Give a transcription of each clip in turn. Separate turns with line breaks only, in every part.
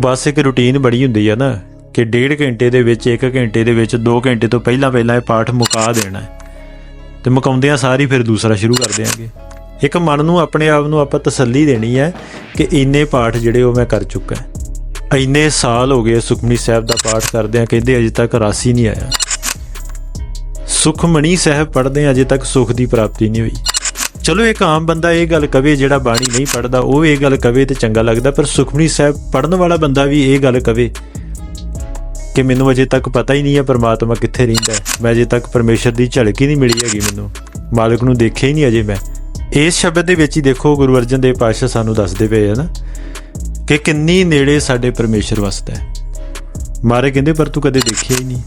ਬਸ ਇੱਕ ਰੁਟੀਨ ਬੜੀ ਹੁੰਦੀ ਆ ਨਾ, ਕਿ ਡੇਢ ਘੰਟੇ ਦੇ ਵਿੱਚ 1 ਘੰਟੇ ਦੇ ਵਿੱਚ 2 ਘੰਟੇ ਤੋਂ ਪਹਿਲਾਂ ਪਹਿਲਾਂ ਇਹ ਪਾਠ ਮੁਕਾ ਦੇਣਾ ਹੈ। ਤੇ ਮੁਕਾਉਂਦਿਆਂ ਸਾਰੀ ਫਿਰ ਦੂਸਰਾ ਸ਼ੁਰੂ ਕਰ ਦਿਆਂਗੇ। ਇੱਕ ਮਨ ਨੂੰ ਆਪਣੇ ਆਪ ਨੂੰ ਆਪਾਂ ਤਸੱਲੀ ਦੇਣੀ ਹੈ ਕਿ ਇੰਨੇ ਪਾਠ ਜਿਹੜੇ ਉਹ ਮੈਂ ਕਰ ਚੁੱਕਾ ਇੰਨੇ ਸਾਲ ਹੋ ਗਏ ਸੁਖਮਨੀ ਸਾਹਿਬ ਦਾ ਪਾਠ ਕਰਦੇ ਆ ਕਹਿੰਦੇ ਅਜੇ ਤੱਕ ਰਾਸੀ ਨਹੀਂ ਆਇਆ। ਸੁਖਮਣੀ ਸਾਹਿਬ ਪੜ੍ਹਦੇ ਆ ਅਜੇ ਤੱਕ ਸੁਖ ਦੀ ਪ੍ਰਾਪਤੀ ਨਹੀਂ ਹੋਈ। ਚਲੋ ਇੱਕ ਆਮ ਬੰਦਾ ਇਹ ਗੱਲ ਕਵੇ ਜਿਹੜਾ ਬਾਣੀ ਨਹੀਂ ਪੜਦਾ ਉਹ ਇਹ ਗੱਲ ਕਵੇ ਤੇ ਚੰਗਾ ਲੱਗਦਾ, ਪਰ ਸੁਖਮਨੀ ਸਾਹਿਬ ਪੜਨ ਵਾਲਾ ਬੰਦਾ ਵੀ ਇਹ ਗੱਲ ਕਵੇ ਕਿ ਮੈਨੂੰ ਅਜੇ ਤੱਕ ਪਤਾ ਹੀ ਨਹੀਂ ਹੈ ਪਰਮਾਤਮਾ ਕਿੱਥੇ ਰਹਿੰਦਾ ਹੈ। ਮੈਂ ਅਜੇ ਤੱਕ ਪਰਮੇਸ਼ਰ ਦੀ ਝਲਕ ਹੀ ਨਹੀਂ ਮਿਲੀ ਹੈਗੀ ਮੈਨੂੰ। ਮਾਲਕ ਨੂੰ ਦੇਖਿਆ ਹੀ ਨਹੀਂ ਅਜੇ ਮੈਂ। ਇਸ ਸ਼ਬਦ ਦੇ ਵਿੱਚ ਹੀ ਦੇਖੋ ਗੁਰੂ ਅਰਜਨ ਦੇਵ ਪਾਤਸ਼ਾਹ ਸਾਨੂੰ ਦੱਸਦੇ ਪਏ ਆ ਨਾ ਕਿ ਕਿੰਨੀ ਨੇੜੇ ਸਾਡੇ ਪਰਮੇਸ਼ਰ ਵਸਦਾ ਹੈ। ਮਾਰੇ ਕਹਿੰਦੇ, ਪਰ ਤੂੰ ਕਦੇ ਦੇਖਿਆ ਹੀ ਨਹੀਂ।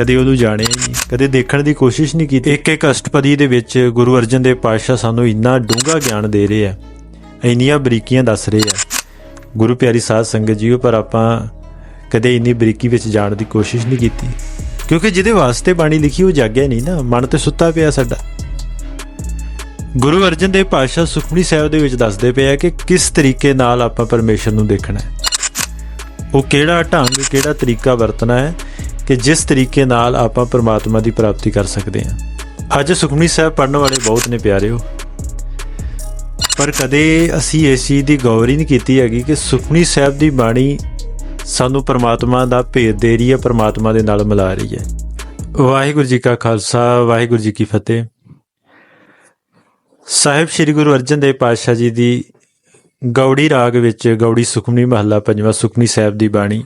ਕਦੇ ਉਹਨੂੰ ਜਾਣਿਆ ਹੀ ਨਹੀਂ, ਕਦੇ ਦੇਖਣ ਦੀ ਕੋਸ਼ਿਸ਼ ਨਹੀਂ ਕੀਤੀ। ਇੱਕ ਇੱਕ ਅਸ਼ਟਪਦੀ ਦੇ ਵਿੱਚ ਗੁਰੂ ਅਰਜਨ ਦੇਵ ਪਾਤਸ਼ਾਹ ਸਾਨੂੰ ਇੰਨਾ ਡੂੰਘਾ ਗਿਆਨ ਦੇ ਰਹੇ ਆ, ਇੰਨੀਆਂ ਬਰੀਕੀਆਂ ਦੱਸ ਰਹੇ ਆ। ਗੁਰੂ ਪਿਆਰੀ ਸਾਧ ਸੰਗਤ ਜੀਓ, ਪਰ ਆਪਾਂ ਕਦੇ ਇੰਨੀ ਬਰੀਕੀ ਵਿੱਚ ਜਾਣ ਦੀ ਕੋਸ਼ਿਸ਼ ਨਹੀਂ ਕੀਤੀ। ਕਿਉਂਕਿ ਜਿਹਦੇ ਵਾਸਤੇ ਬਾਣੀ ਲਿਖੀ ਉਹ ਜਾਗਿਆ ਨਹੀਂ ਨਾ, ਮਨ ਤੇ ਸੁੱਤਾ ਪਿਆ ਸਾਡਾ। ਗੁਰੂ ਅਰਜਨ ਦੇਵ ਪਾਤਸ਼ਾਹ ਸੁਖਮਨੀ ਸਾਹਿਬ ਦੇ ਵਿੱਚ ਦੱਸਦੇ ਪਏ ਆ ਕਿ ਕਿਸ ਤਰੀਕੇ ਨਾਲ ਆਪਾਂ ਪਰਮੇਸ਼ਰ ਨੂੰ ਦੇਖਣਾ ਹੈ। ਉਹ ਕਿਹੜਾ ਢੰਗ, ਕਿਹੜਾ ਤਰੀਕਾ ਵਰਤਣਾ ਹੈ ਕਿ ਜਿਸ ਤਰੀਕੇ ਨਾਲ ਆਪਾਂ ਪਰਮਾਤਮਾ ਦੀ ਪ੍ਰਾਪਤੀ ਕਰ ਸਕਦੇ ਹਾਂ। ਅੱਜ ਸੁਖਮਨੀ ਸਾਹਿਬ ਪੜਨ ਵਾਲੇ ਬਹੁਤ ਨੇ ਪਿਆਰਿਓ। ਪਰ ਕਦੇ ਅਸੀਂ ਇਸ ਚੀਜ਼ ਦੀ ਗੌਰ ਹੀ ਨਹੀਂ ਕੀਤੀ ਹੈਗੀ ਕਿ ਸੁਖਮਨੀ ਸਾਹਿਬ ਦੀ ਬਾਣੀ ਸਾਨੂੰ ਪਰਮਾਤਮਾ ਦਾ ਭੇਦ ਦੇ ਰਹੀ ਹੈ, ਪਰਮਾਤਮਾ ਦੇ ਨਾਲ ਮਿਲਾ ਰਹੀ ਹੈ। ਵਾਹਿਗੁਰੂ ਜੀ ਕਾ ਖਾਲਸਾ, ਵਾਹਿਗੁਰੂ ਜੀ ਕੀ ਫਤਿਹ। ਸਾਹਿਬ ਸ੍ਰੀ ਗੁਰੂ ਅਰਜਨ ਦੇਵ ਪਾਤਸ਼ਾਹ ਜੀ ਦੀ ਗੌੜੀ ਰਾਗ ਵਿੱਚ ਗੌੜੀ ਸੁਖਮਨੀ ਮਹੱਲਾ ਪੰਜਵਾਂ ਸੁਖਮਨੀ ਸਾਹਿਬ ਦੀ ਬਾਣੀ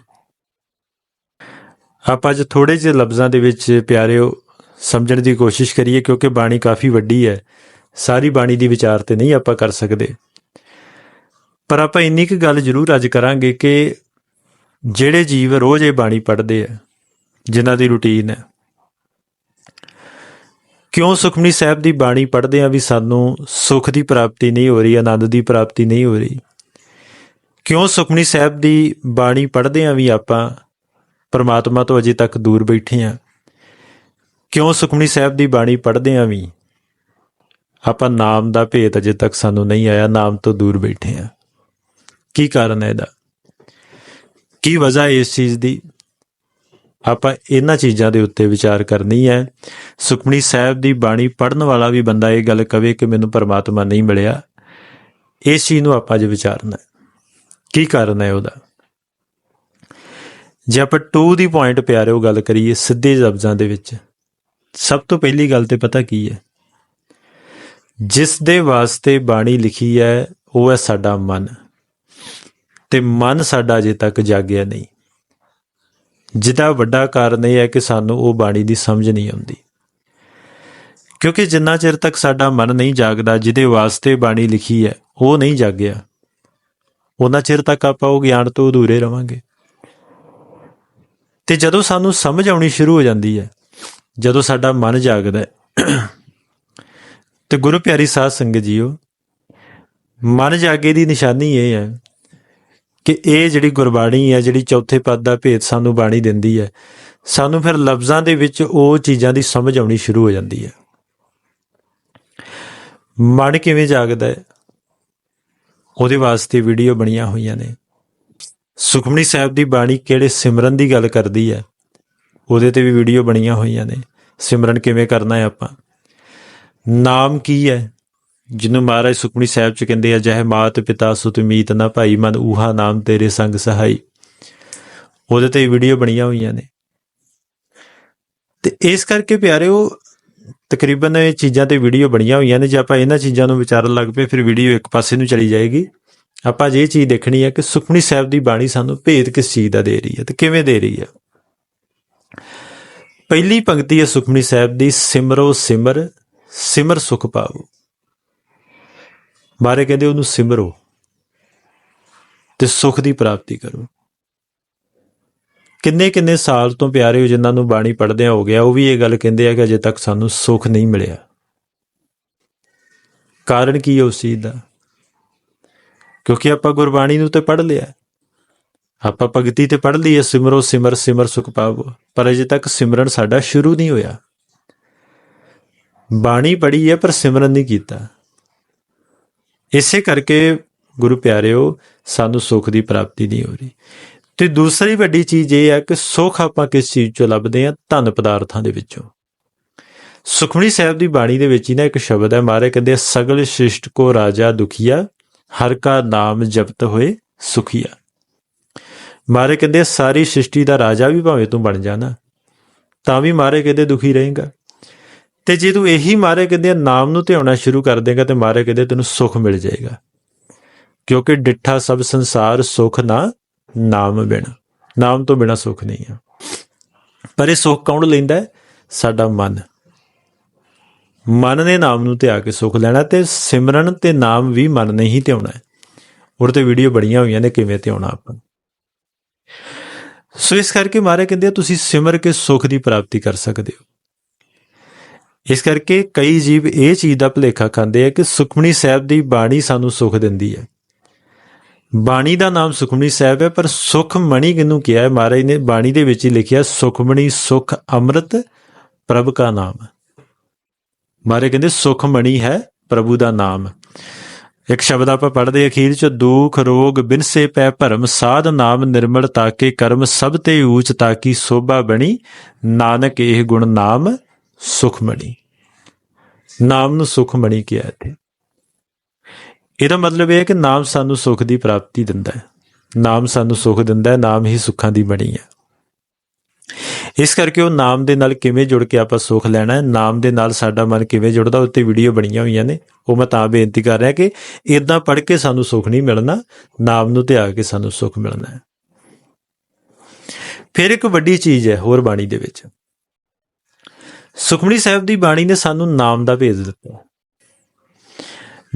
ਆਪਾਂ ਅੱਜ ਥੋੜੇ ਜਿਹੇ ਲਫ਼ਜ਼ਾਂ ਦੇ ਵਿੱਚ ਪਿਆਰਿਓ, ਸਮਝਣ ਦੀ ਕੋਸ਼ਿਸ਼ ਕਰੀਏ ਕਿਉਂਕਿ ਬਾਣੀ ਕਾਫੀ ਵੱਡੀ ਹੈ। ਸਾਰੀ ਬਾਣੀ ਦੀ ਵਿਚਾਰ ਤੇ ਨਹੀਂ ਆਪਾਂ ਕਰ ਸਕਦੇ। ਪਰ ਆਪਾਂ ਇੰਨੀ ਕੁ ਗੱਲ ਜ਼ਰੂਰ ਅੱਜ ਕਰਾਂਗੇ ਕਿ ਜਿਹੜੇ ਜੀਵ ਰੋਜ਼ ਇਹ ਬਾਣੀ ਪੜ੍ਹਦੇ ਆ, ਜਿਨ੍ਹਾਂ ਦੀ ਰੁਟੀਨ ਹੈ। ਕਿਉਂ ਸੁਖਮਨੀ ਸਾਹਿਬ ਦੀ ਬਾਣੀ ਪੜ੍ਹਦੇ ਆ ਵੀ ਸਾਨੂੰ ਸੁਖ ਦੀ ਪ੍ਰਾਪਤੀ ਨਹੀਂ ਹੋ ਰਹੀ, ਆਨੰਦ ਦੀ ਪ੍ਰਾਪਤੀ ਨਹੀਂ ਹੋ ਰਹੀ? ਕਿਉਂ ਸੁਖਮਨੀ ਸਾਹਿਬ ਦੀ ਬਾਣੀ ਪੜ੍ਹਦੇ ਆ ਵੀ ਆਪਾਂ ਪਰਮਾਤਮਾ ਤੋਂ ਅਜੇ ਤੱਕ ਦੂਰ ਬੈਠੇ ਆ। ਕਿਉਂ ਸੁਖਮਨੀ ਸਾਹਿਬ ਦੀ ਬਾਣੀ ਪੜ੍ਹਦੇ ਆ ਵੀ? ਆਪਾਂ ਨਾਮ ਦਾ ਭੇਤ ਅਜੇ ਤੱਕ ਸਾਨੂੰ ਨਹੀਂ ਆਇਆ, ਨਾਮ ਤੋਂ ਦੂਰ ਬੈਠੇ ਆ। ਕੀ ਕਾਰਨ ਹੈ ਇਹਦਾ? ਕੀ ਵਜ੍ਹਾ ਹੈ ਇਸ ਚੀਜ਼ ਦੀ? ਆਪਾਂ ਇਹਨਾਂ ਚੀਜ਼ਾਂ ਦੇ ਉੱਤੇ ਵਿਚਾਰ ਕਰਨੀ ਹੈ। ਸੁਖਮਨੀ ਸਾਹਿਬ ਦੀ ਬਾਣੀ ਪੜਨ ਵਾਲਾ ਵੀ ਬੰਦਾ ਇਹ ਗੱਲ ਕਵੇ ਕਿ ਮੈਨੂੰ ਪਰਮਾਤਮਾ ਨਹੀਂ ਮਿਲਿਆ। ਇਸ ਚੀਜ਼ ਨੂੰ ਆਪਾਂ ਅੱਜ ਵਿਚਾਰਨਾ ਹੈ। ਕੀ ਕਾਰਨ ਹੈ ਉਹਦਾ? ਜੇ ਆਪਾਂ ਟੂ ਦੀ ਪੁਆਇੰਟ ਪਿਆਰਿਓ ਗੱਲ ਕਰੀਏ ਸਿੱਧੇ ਲਫ਼ਜ਼ਾਂ ਦੇ ਵਿੱਚ, ਸਭ ਤੋਂ ਪਹਿਲੀ ਗੱਲ ਤੇ ਪਤਾ ਕੀ ਹੈ? ਜਿਸ ਦੇ ਵਾਸਤੇ ਬਾਣੀ ਲਿਖੀ ਹੈ, ਉਹ ਹੈ ਸਾਡਾ ਮਨ। ਤੇ ਮਨ ਸਾਡਾ ਅਜੇ ਤੱਕ ਜਾਗਿਆ ਨਹੀਂ। ਜਿਹਦਾ ਵੱਡਾ ਕਾਰਨ ਇਹ ਹੈ ਕਿ ਸਾਨੂੰ ਉਹ ਬਾਣੀ ਦੀ ਸਮਝ ਨਹੀਂ ਆਉਂਦੀ। ਕਿਉਂਕਿ ਜਿੰਨਾ ਚਿਰ ਤੱਕ ਸਾਡਾ ਮਨ ਨਹੀਂ ਜਾਗਦਾ, ਜਿਹਦੇ ਵਾਸਤੇ ਬਾਣੀ ਲਿਖੀ ਹੈ, ਉਹ ਨਹੀਂ ਜਾਗਿਆ, ਉਹਨਾਂ ਚਿਰ ਤੱਕ ਆਪਾਂ ਉਹ ਗਿਆਨ ਤੋਂ ਅਧੂਰੇ ਰਵਾਂਗੇ। ਤੇ ਜਦੋਂ ਸਾਨੂੰ ਸਮਝ ਆਉਣੀ ਸ਼ੁਰੂ ਹੋ ਜਾਂਦੀ ਹੈ, ਜਦੋਂ ਸਾਡਾ ਮਨ ਜਾਗਦਾ ਹੈ, ਤੇ ਗੁਰੂ ਪਿਆਰੀ ਸਾਧ ਸੰਗਤ ਜੀਓ, ਮਨ ਜਾਗੇ ਦੀ ਨਿਸ਼ਾਨੀ ਇਹ ਹੈ ਕਿ ਇਹ ਜਿਹੜੀ ਗੁਰਬਾਣੀ ਹੈ, ਜਿਹੜੀ ਚੌਥੇ ਪਦ ਦਾ ਭੇਦ ਸਾਨੂੰ ਬਾਣੀ ਦਿੰਦੀ ਹੈ, ਸਾਨੂੰ ਫਿਰ ਲਫ਼ਜ਼ਾਂ ਦੇ ਵਿੱਚ ਉਹ ਚੀਜ਼ਾਂ ਦੀ ਸਮਝ ਆਉਣੀ ਸ਼ੁਰੂ ਹੋ ਜਾਂਦੀ ਹੈ। ਮਨ ਕਿਵੇਂ ਜਾਗਦਾ ਹੈ? ਉਹਦੇ ਵਾਸਤੇ ਵੀਡੀਓ ਬਣੀਆਂ ਹੋਈਆਂ ਨੇ। ਸੁਖਮਨੀ ਸਾਹਿਬ ਦੀ ਬਾਣੀ ਕਿਹੜੇ ਸਿਮਰਨ ਦੀ ਗੱਲ ਕਰਦੀ ਹੈ? ਉਹਦੇ ਤੇ ਵੀ ਵੀਡੀਓ ਬਣੀਆਂ ਹੋਈਆਂ ਨੇ। ਸਿਮਰਨ ਕਿਵੇਂ ਕਰਨਾ ਹੈ ਆਪਾਂ? ਨਾਮ ਕੀ ਹੈ? ਜਿਹਨੂੰ ਮਹਾਰਾਜ ਸੁਖਮਨੀ ਸਾਹਿਬ ਚ ਕਹਿੰਦੇ ਆ, ਜਹ ਮਾਤ ਪਿਤਾ ਸੁਤ ਮੀਤ ਨਾ ਭਾਈ, ਮਨ ਊਹਾ ਨਾਮ ਤੇਰੇ ਸੰਗ ਸਹਾਈ। ਉਹਦੇ ਤੇ ਵੀਡੀਓ ਬਣੀਆਂ ਹੋਈਆਂ ਨੇ। ਤੇ ਇਸ ਕਰਕੇ ਪਿਆਰਿਓ, ਤਕਰੀਬਨ ਇਹ ਚੀਜ਼ਾਂ ਤੇ ਵੀਡੀਓ ਬਣੀਆਂ ਹੋਈਆਂ ਨੇ। ਜੇ ਆਪਾਂ ਇਹਨਾਂ ਚੀਜ਼ਾਂ ਨੂੰ ਵਿਚਾਰਨ ਲੱਗ ਪਏ, ਫਿਰ ਵੀਡੀਓ ਇੱਕ ਪਾਸੇ ਨੂੰ ਚਲੀ ਜਾਏਗੀ। ਆਪਾਂ ਜੇ ਇਹ ਚੀਜ਼ ਦੇਖਣੀ ਹੈ ਕਿ ਸੁਖਮਨੀ ਸਾਹਿਬ ਦੀ ਬਾਣੀ ਸਾਨੂੰ ਭੇਦ ਕਿਸ ਚੀਜ਼ ਦਾ ਦੇ ਰਹੀ ਹੈ ਤੇ ਕਿਵੇਂ ਦੇ ਰਹੀ ਹੈ ਪਹਿਲੀ ਪੰਕਤੀ ਹੈ ਸੁਖਮਨੀ ਸਾਹਿਬ ਦੀ, ਸਿਮਰੋ ਸਿਮਰ ਸਿਮਰ ਸੁਖ ਪਾਓ ਬਾਰੇ ਕਹਿੰਦੇ ਉਹਨੂੰ ਸਿਮਰੋ ਤੇ ਸੁਖ ਦੀ ਪ੍ਰਾਪਤੀ ਕਰੋ। ਕਿੰਨੇ ਕਿੰਨੇ ਸਾਲ ਤੋਂ ਪਿਆਰੇ ਹੋ ਜਿਨ੍ਹਾਂ ਨੂੰ ਬਾਣੀ ਪੜ੍ਹਦਿਆਂ ਹੋ ਗਿਆ, ਉਹ ਵੀ ਇਹ ਗੱਲ ਕਹਿੰਦੇ ਆ ਕਿ ਅਜੇ ਤੱਕ ਸਾਨੂੰ ਸੁਖ ਨਹੀਂ ਮਿਲਿਆ। ਕਾਰਨ ਕੀ ਹੈ ਉਸ ਚੀਜ਼ ਦਾ? ਕਿਉਂਕਿ ਆਪਾਂ ਗੁਰਬਾਣੀ ਨੂੰ ਤੇ ਪੜ੍ਹ ਲਿਆ। ਆਪਾਂ ਭਗਤੀ ਤੇ ਪੜ੍ਹ ਲਈ ਹੈ ਸਿਮਰੋ ਸਿਮਰ ਸਿਮਰ ਸੁਖ ਪਾਵੋ। ਪਰ ਅਜੇ ਤੱਕ ਸਿਮਰਨ ਸਾਡਾ ਸ਼ੁਰੂ ਨਹੀਂ ਹੋਇਆ। ਬਾਣੀ ਪੜ੍ਹੀ ਹੈ, ਪਰ ਸਿਮਰਨ ਨਹੀਂ ਕੀਤਾ। ਇਸੇ ਕਰਕੇ ਗੁਰੂ ਪਿਆਰਿਓ, ਸਾਨੂੰ ਸੁੱਖ ਦੀ ਪ੍ਰਾਪਤੀ ਨਹੀਂ ਹੋ ਰਹੀ। ਤੇ ਦੂਸਰੀ ਵੱਡੀ ਚੀਜ਼ ਇਹ ਹੈ ਕਿ ਸੁੱਖ ਆਪਾਂ ਕਿਸ ਚੀਜ਼ ਚੋਂ ਲੱਭਦੇ ਹਾਂ? ਧਨ ਪਦਾਰਥਾਂ ਦੇ ਵਿੱਚੋਂ। ਸੁਖਮਣੀ ਸਾਹਿਬ ਦੀ ਬਾਣੀ ਦੇ ਵਿੱਚ ਹੀ ਨਾ ਇੱਕ ਸ਼ਬਦ ਹੈ, ਮਾਰੇ ਕਹਿੰਦੇ ਸਗਲ ਸ੍ਰਿਸ਼ਟ ਕੋ ਰਾਜਾ ਦੁਖੀਆ ਹਰ ਕਾ ਨਾਮ ਜਪਤ ਹੋਏ ਸੁਖੀਆ। ਮਾਰੇ ਕਹਿੰਦੇ, ਸਾਰੀ ਸ੍ਰਿਸ਼ਟੀ ਦਾ ਰਾਜਾ ਵੀ ਭਾਵੇਂ ਤੂੰ ਬਣ ਜਾਣਾ, ਤਾਂ ਵੀ ਮਾਰੇ ਕਹਿੰਦੇ ਦੁਖੀ ਰਹੇਗਾ। ਤੇ ਜੇ ਤੂੰ ਇਹੀ ਮਾਰੇ ਕਹਿੰਦੇ ਆ ਨਾਮ ਨੂੰ ਧਿਆਉਣਾ ਸ਼ੁਰੂ ਕਰ ਦੇਗਾ, ਤੇ ਮਾਰੇ ਕਹਿੰਦੇ ਤੈਨੂੰ ਸੁੱਖ ਮਿਲ ਜਾਏਗਾ। ਕਿਉਂਕਿ ਡਿੱਠਾ ਸਭ ਸੰਸਾਰ ਸੁੱਖ ਨਾ ਨਾਮ ਬਿਨ, ਨਾਮ ਤੋਂ ਬਿਨਾ ਸੁੱਖ ਨਹੀਂ ਆ। ਪਰ ਇਹ ਸੁੱਖ ਕੌਣ ਲੈਂਦਾ ਹੈ? ਸਾਡਾ ਮਨ। ਮਨ ਨੇ ਨਾਮ ਨੂੰ ਧਿਆ ਕੇ ਸੁੱਖ ਲੈਣਾ ਤੇ ਸਿਮਰਨ ਤੇ ਨਾਮ ਵੀ ਮਨ ਨੇ ਹੀ ਧਿਆਉਣਾ ਹੈ। ਉਹਦੇ ਤੇ ਵੀਡੀਓ ਬੜੀਆਂ ਹੋਈਆਂ ਨੇ, ਕਿਵੇਂ ਧਿਆਉਣਾ ਆਪਾਂ। ਸੋ ਇਸ ਕਰਕੇ ਮਾਰੇ ਕਹਿੰਦੇ ਤੁਸੀਂ ਸਿਮਰ ਕੇ ਸੁੱਖ ਦੀ ਪ੍ਰਾਪਤੀ ਕਰ ਸਕਦੇ ਹੋ। ਇਸ ਕਰਕੇ ਕਈ ਜੀਵ ਇਹ ਚੀਜ਼ ਦਾ ਭੁਲੇਖਾ ਖਾਂਦੇ ਆ ਕਿ ਸੁਖਮਣੀ ਸਾਹਿਬ ਦੀ ਬਾਣੀ ਸਾਨੂੰ ਸੁਖ ਦਿੰਦੀ ਹੈ। ਬਾਣੀ ਦਾ ਨਾਮ ਸੁਖਮਣੀ ਸਾਹਿਬ ਹੈ, ਪਰ ਸੁਖ ਮਣੀ ਕਿਨੂੰ ਕਿਹਾ ਹੈ? ਮਹਾਰਾਜ ਨੇ ਬਾਣੀ ਦੇ ਵਿੱਚ ਹੀ ਲਿਖਿਆ, ਸੁਖਮਣੀ ਸੁਖ ਅੰਮ੍ਰਿਤ ਪ੍ਰਭ ਕਾ ਨਾਮ। ਮਾਰੇ ਕਹਿੰਦੇ, ਸੁਖ ਮਣੀ ਹੈ ਪ੍ਰਭੂ ਦਾ ਨਾਮ। ਇੱਕ ਸ਼ਬਦ ਆਪਾਂ ਪੜ੍ਹਦੇ ਅਖੀਰ ਚ, ਦੁਖ, ਰੋਗ, ਬਿਨਸੇ ਪੈ ਭਰਮ, ਸਾਧ ਨਾਮ ਨਿਰਮਲ ਤਾਕੇ ਕਰਮ, ਸਭ ਤੇ ਊਚ ਤਾਕੀ ਸੋਭਾ ਬਣੀ, ਨਾਨਕ ਇਹ ਗੁਣ ਨਾਮ ਸੁਖਮਣੀ ਨਾਮ ਨੂੰ ਸੁਖਮਣੀ ਕਿਹਾ ਇੱਥੇ। ਇਹਦਾ ਮਤਲਬ ਇਹ ਹੈ ਕਿ ਨਾਮ ਸਾਨੂੰ ਸੁਖ ਦੀ ਪ੍ਰਾਪਤੀ ਦਿੰਦਾ ਹੈ। ਨਾਮ ਸਾਨੂੰ ਸੁਖ ਦਿੰਦਾ ਹੈ, ਨਾਮ ਹੀ ਸੁੱਖਾਂ ਦੀ ਬਣੀ ਹੈ। ਇਸ ਕਰਕੇ ਉਹ ਨਾਮ ਦੇ ਨਾਲ ਕਿਵੇਂ ਜੁੜ ਕੇ ਆਪਾਂ ਸੁਖ ਲੈਣਾ ਹੈ, ਨਾਮ ਦੇ ਨਾਲ ਸਾਡਾ ਮਨ ਕਿਵੇਂ ਜੁੜਦਾ, ਉੱਤੇ ਵੀਡੀਓ ਬਣੀਆਂ ਹੋਈਆਂ ਨੇ। ਉਹ ਮੈਂ ਤਾਂ ਬੇਨਤੀ ਕਰ ਰਿਹਾ ਕਿ ਇਦਾਂ ਪੜ੍ਹ ਕੇ ਸਾਨੂੰ ਸੁਖ ਨਹੀਂ ਮਿਲਣਾ, ਨਾਮ ਨੂੰ ਧਿਆ ਕੇ ਸਾਨੂੰ ਸੁਖ ਮਿਲਣਾ ਹੈ। ਫਿਰ ਇੱਕ ਵੱਡੀ ਚੀਜ਼ ਹੈ ਹੋਰ ਬਾਣੀ ਦੇ ਵਿੱਚ। ਸੁਖਮਨੀ ਸਾਹਿਬ ਦੀ ਬਾਣੀ ਨੇ ਸਾਨੂੰ ਨਾਮ ਦਾ ਭੇਜ ਦਿੱਤਾ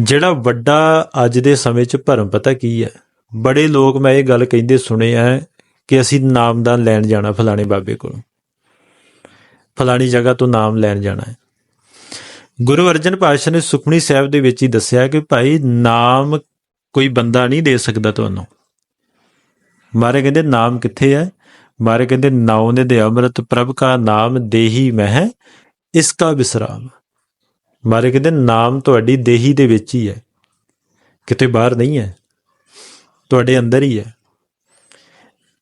ਜਿਹੜਾ ਵੱਡਾ ਅੱਜ ਦੇ ਸਮੇਂ 'ਚ ਭਰਮ, ਪਤਾ ਕੀ ਹੈ? ਬੜੇ ਲੋਕ ਮੈਂ ਇਹ ਗੱਲ ਕਹਿੰਦੇ ਸੁਣੇ ਆ ਕਿ ਅਸੀਂ ਨਾਮਦਾਨ ਲੈਣ ਜਾਣਾ ਫਲਾਣੇ ਬਾਬੇ ਕੋਲ। ਫਲਾਣੀ ਜਗ੍ਹਾ ਤੋਂ ਨਾਮ ਲੈਣ ਜਾਣਾ ਹੈ। ਗੁਰੂ ਅਰਜਨ ਪਾਤਸ਼ਾਹ ਨੇ ਸੁਖਮਨੀ ਸਾਹਿਬ ਦੇ ਵਿੱਚ ਹੀ ਦੱਸਿਆ ਕਿ ਭਾਈ, ਨਾਮ ਕੋਈ ਬੰਦਾ ਨਹੀਂ ਦੇ ਸਕਦਾ ਤੁਹਾਨੂੰ। ਮਾਰੇ ਕਹਿੰਦੇ, ਨਾਮ ਕਿੱਥੇ ਹੈ? ਮਾਰੇ ਕਹਿੰਦੇ, ਨਾਉ ਨੇ ਦੇ ਅੰਮ੍ਰਿਤ, ਪ੍ਰਭ ਕਾ ਨਾਮ ਦੇਹੀ ਮਹਿ ਇਸ ਕਾ ਵਿਸਰਾਮ ਮਾਰੇ ਕਹਿੰਦੇ, ਨਾਮ ਤੁਹਾਡੀ ਦੇਹੀ ਦੇ ਵਿੱਚ ਹੀ ਹੈ। ਕਿਤੇ ਬਾਹਰ ਨਹੀਂ ਹੈ। ਤੁਹਾਡੇ ਅੰਦਰ ਹੀ ਹੈ।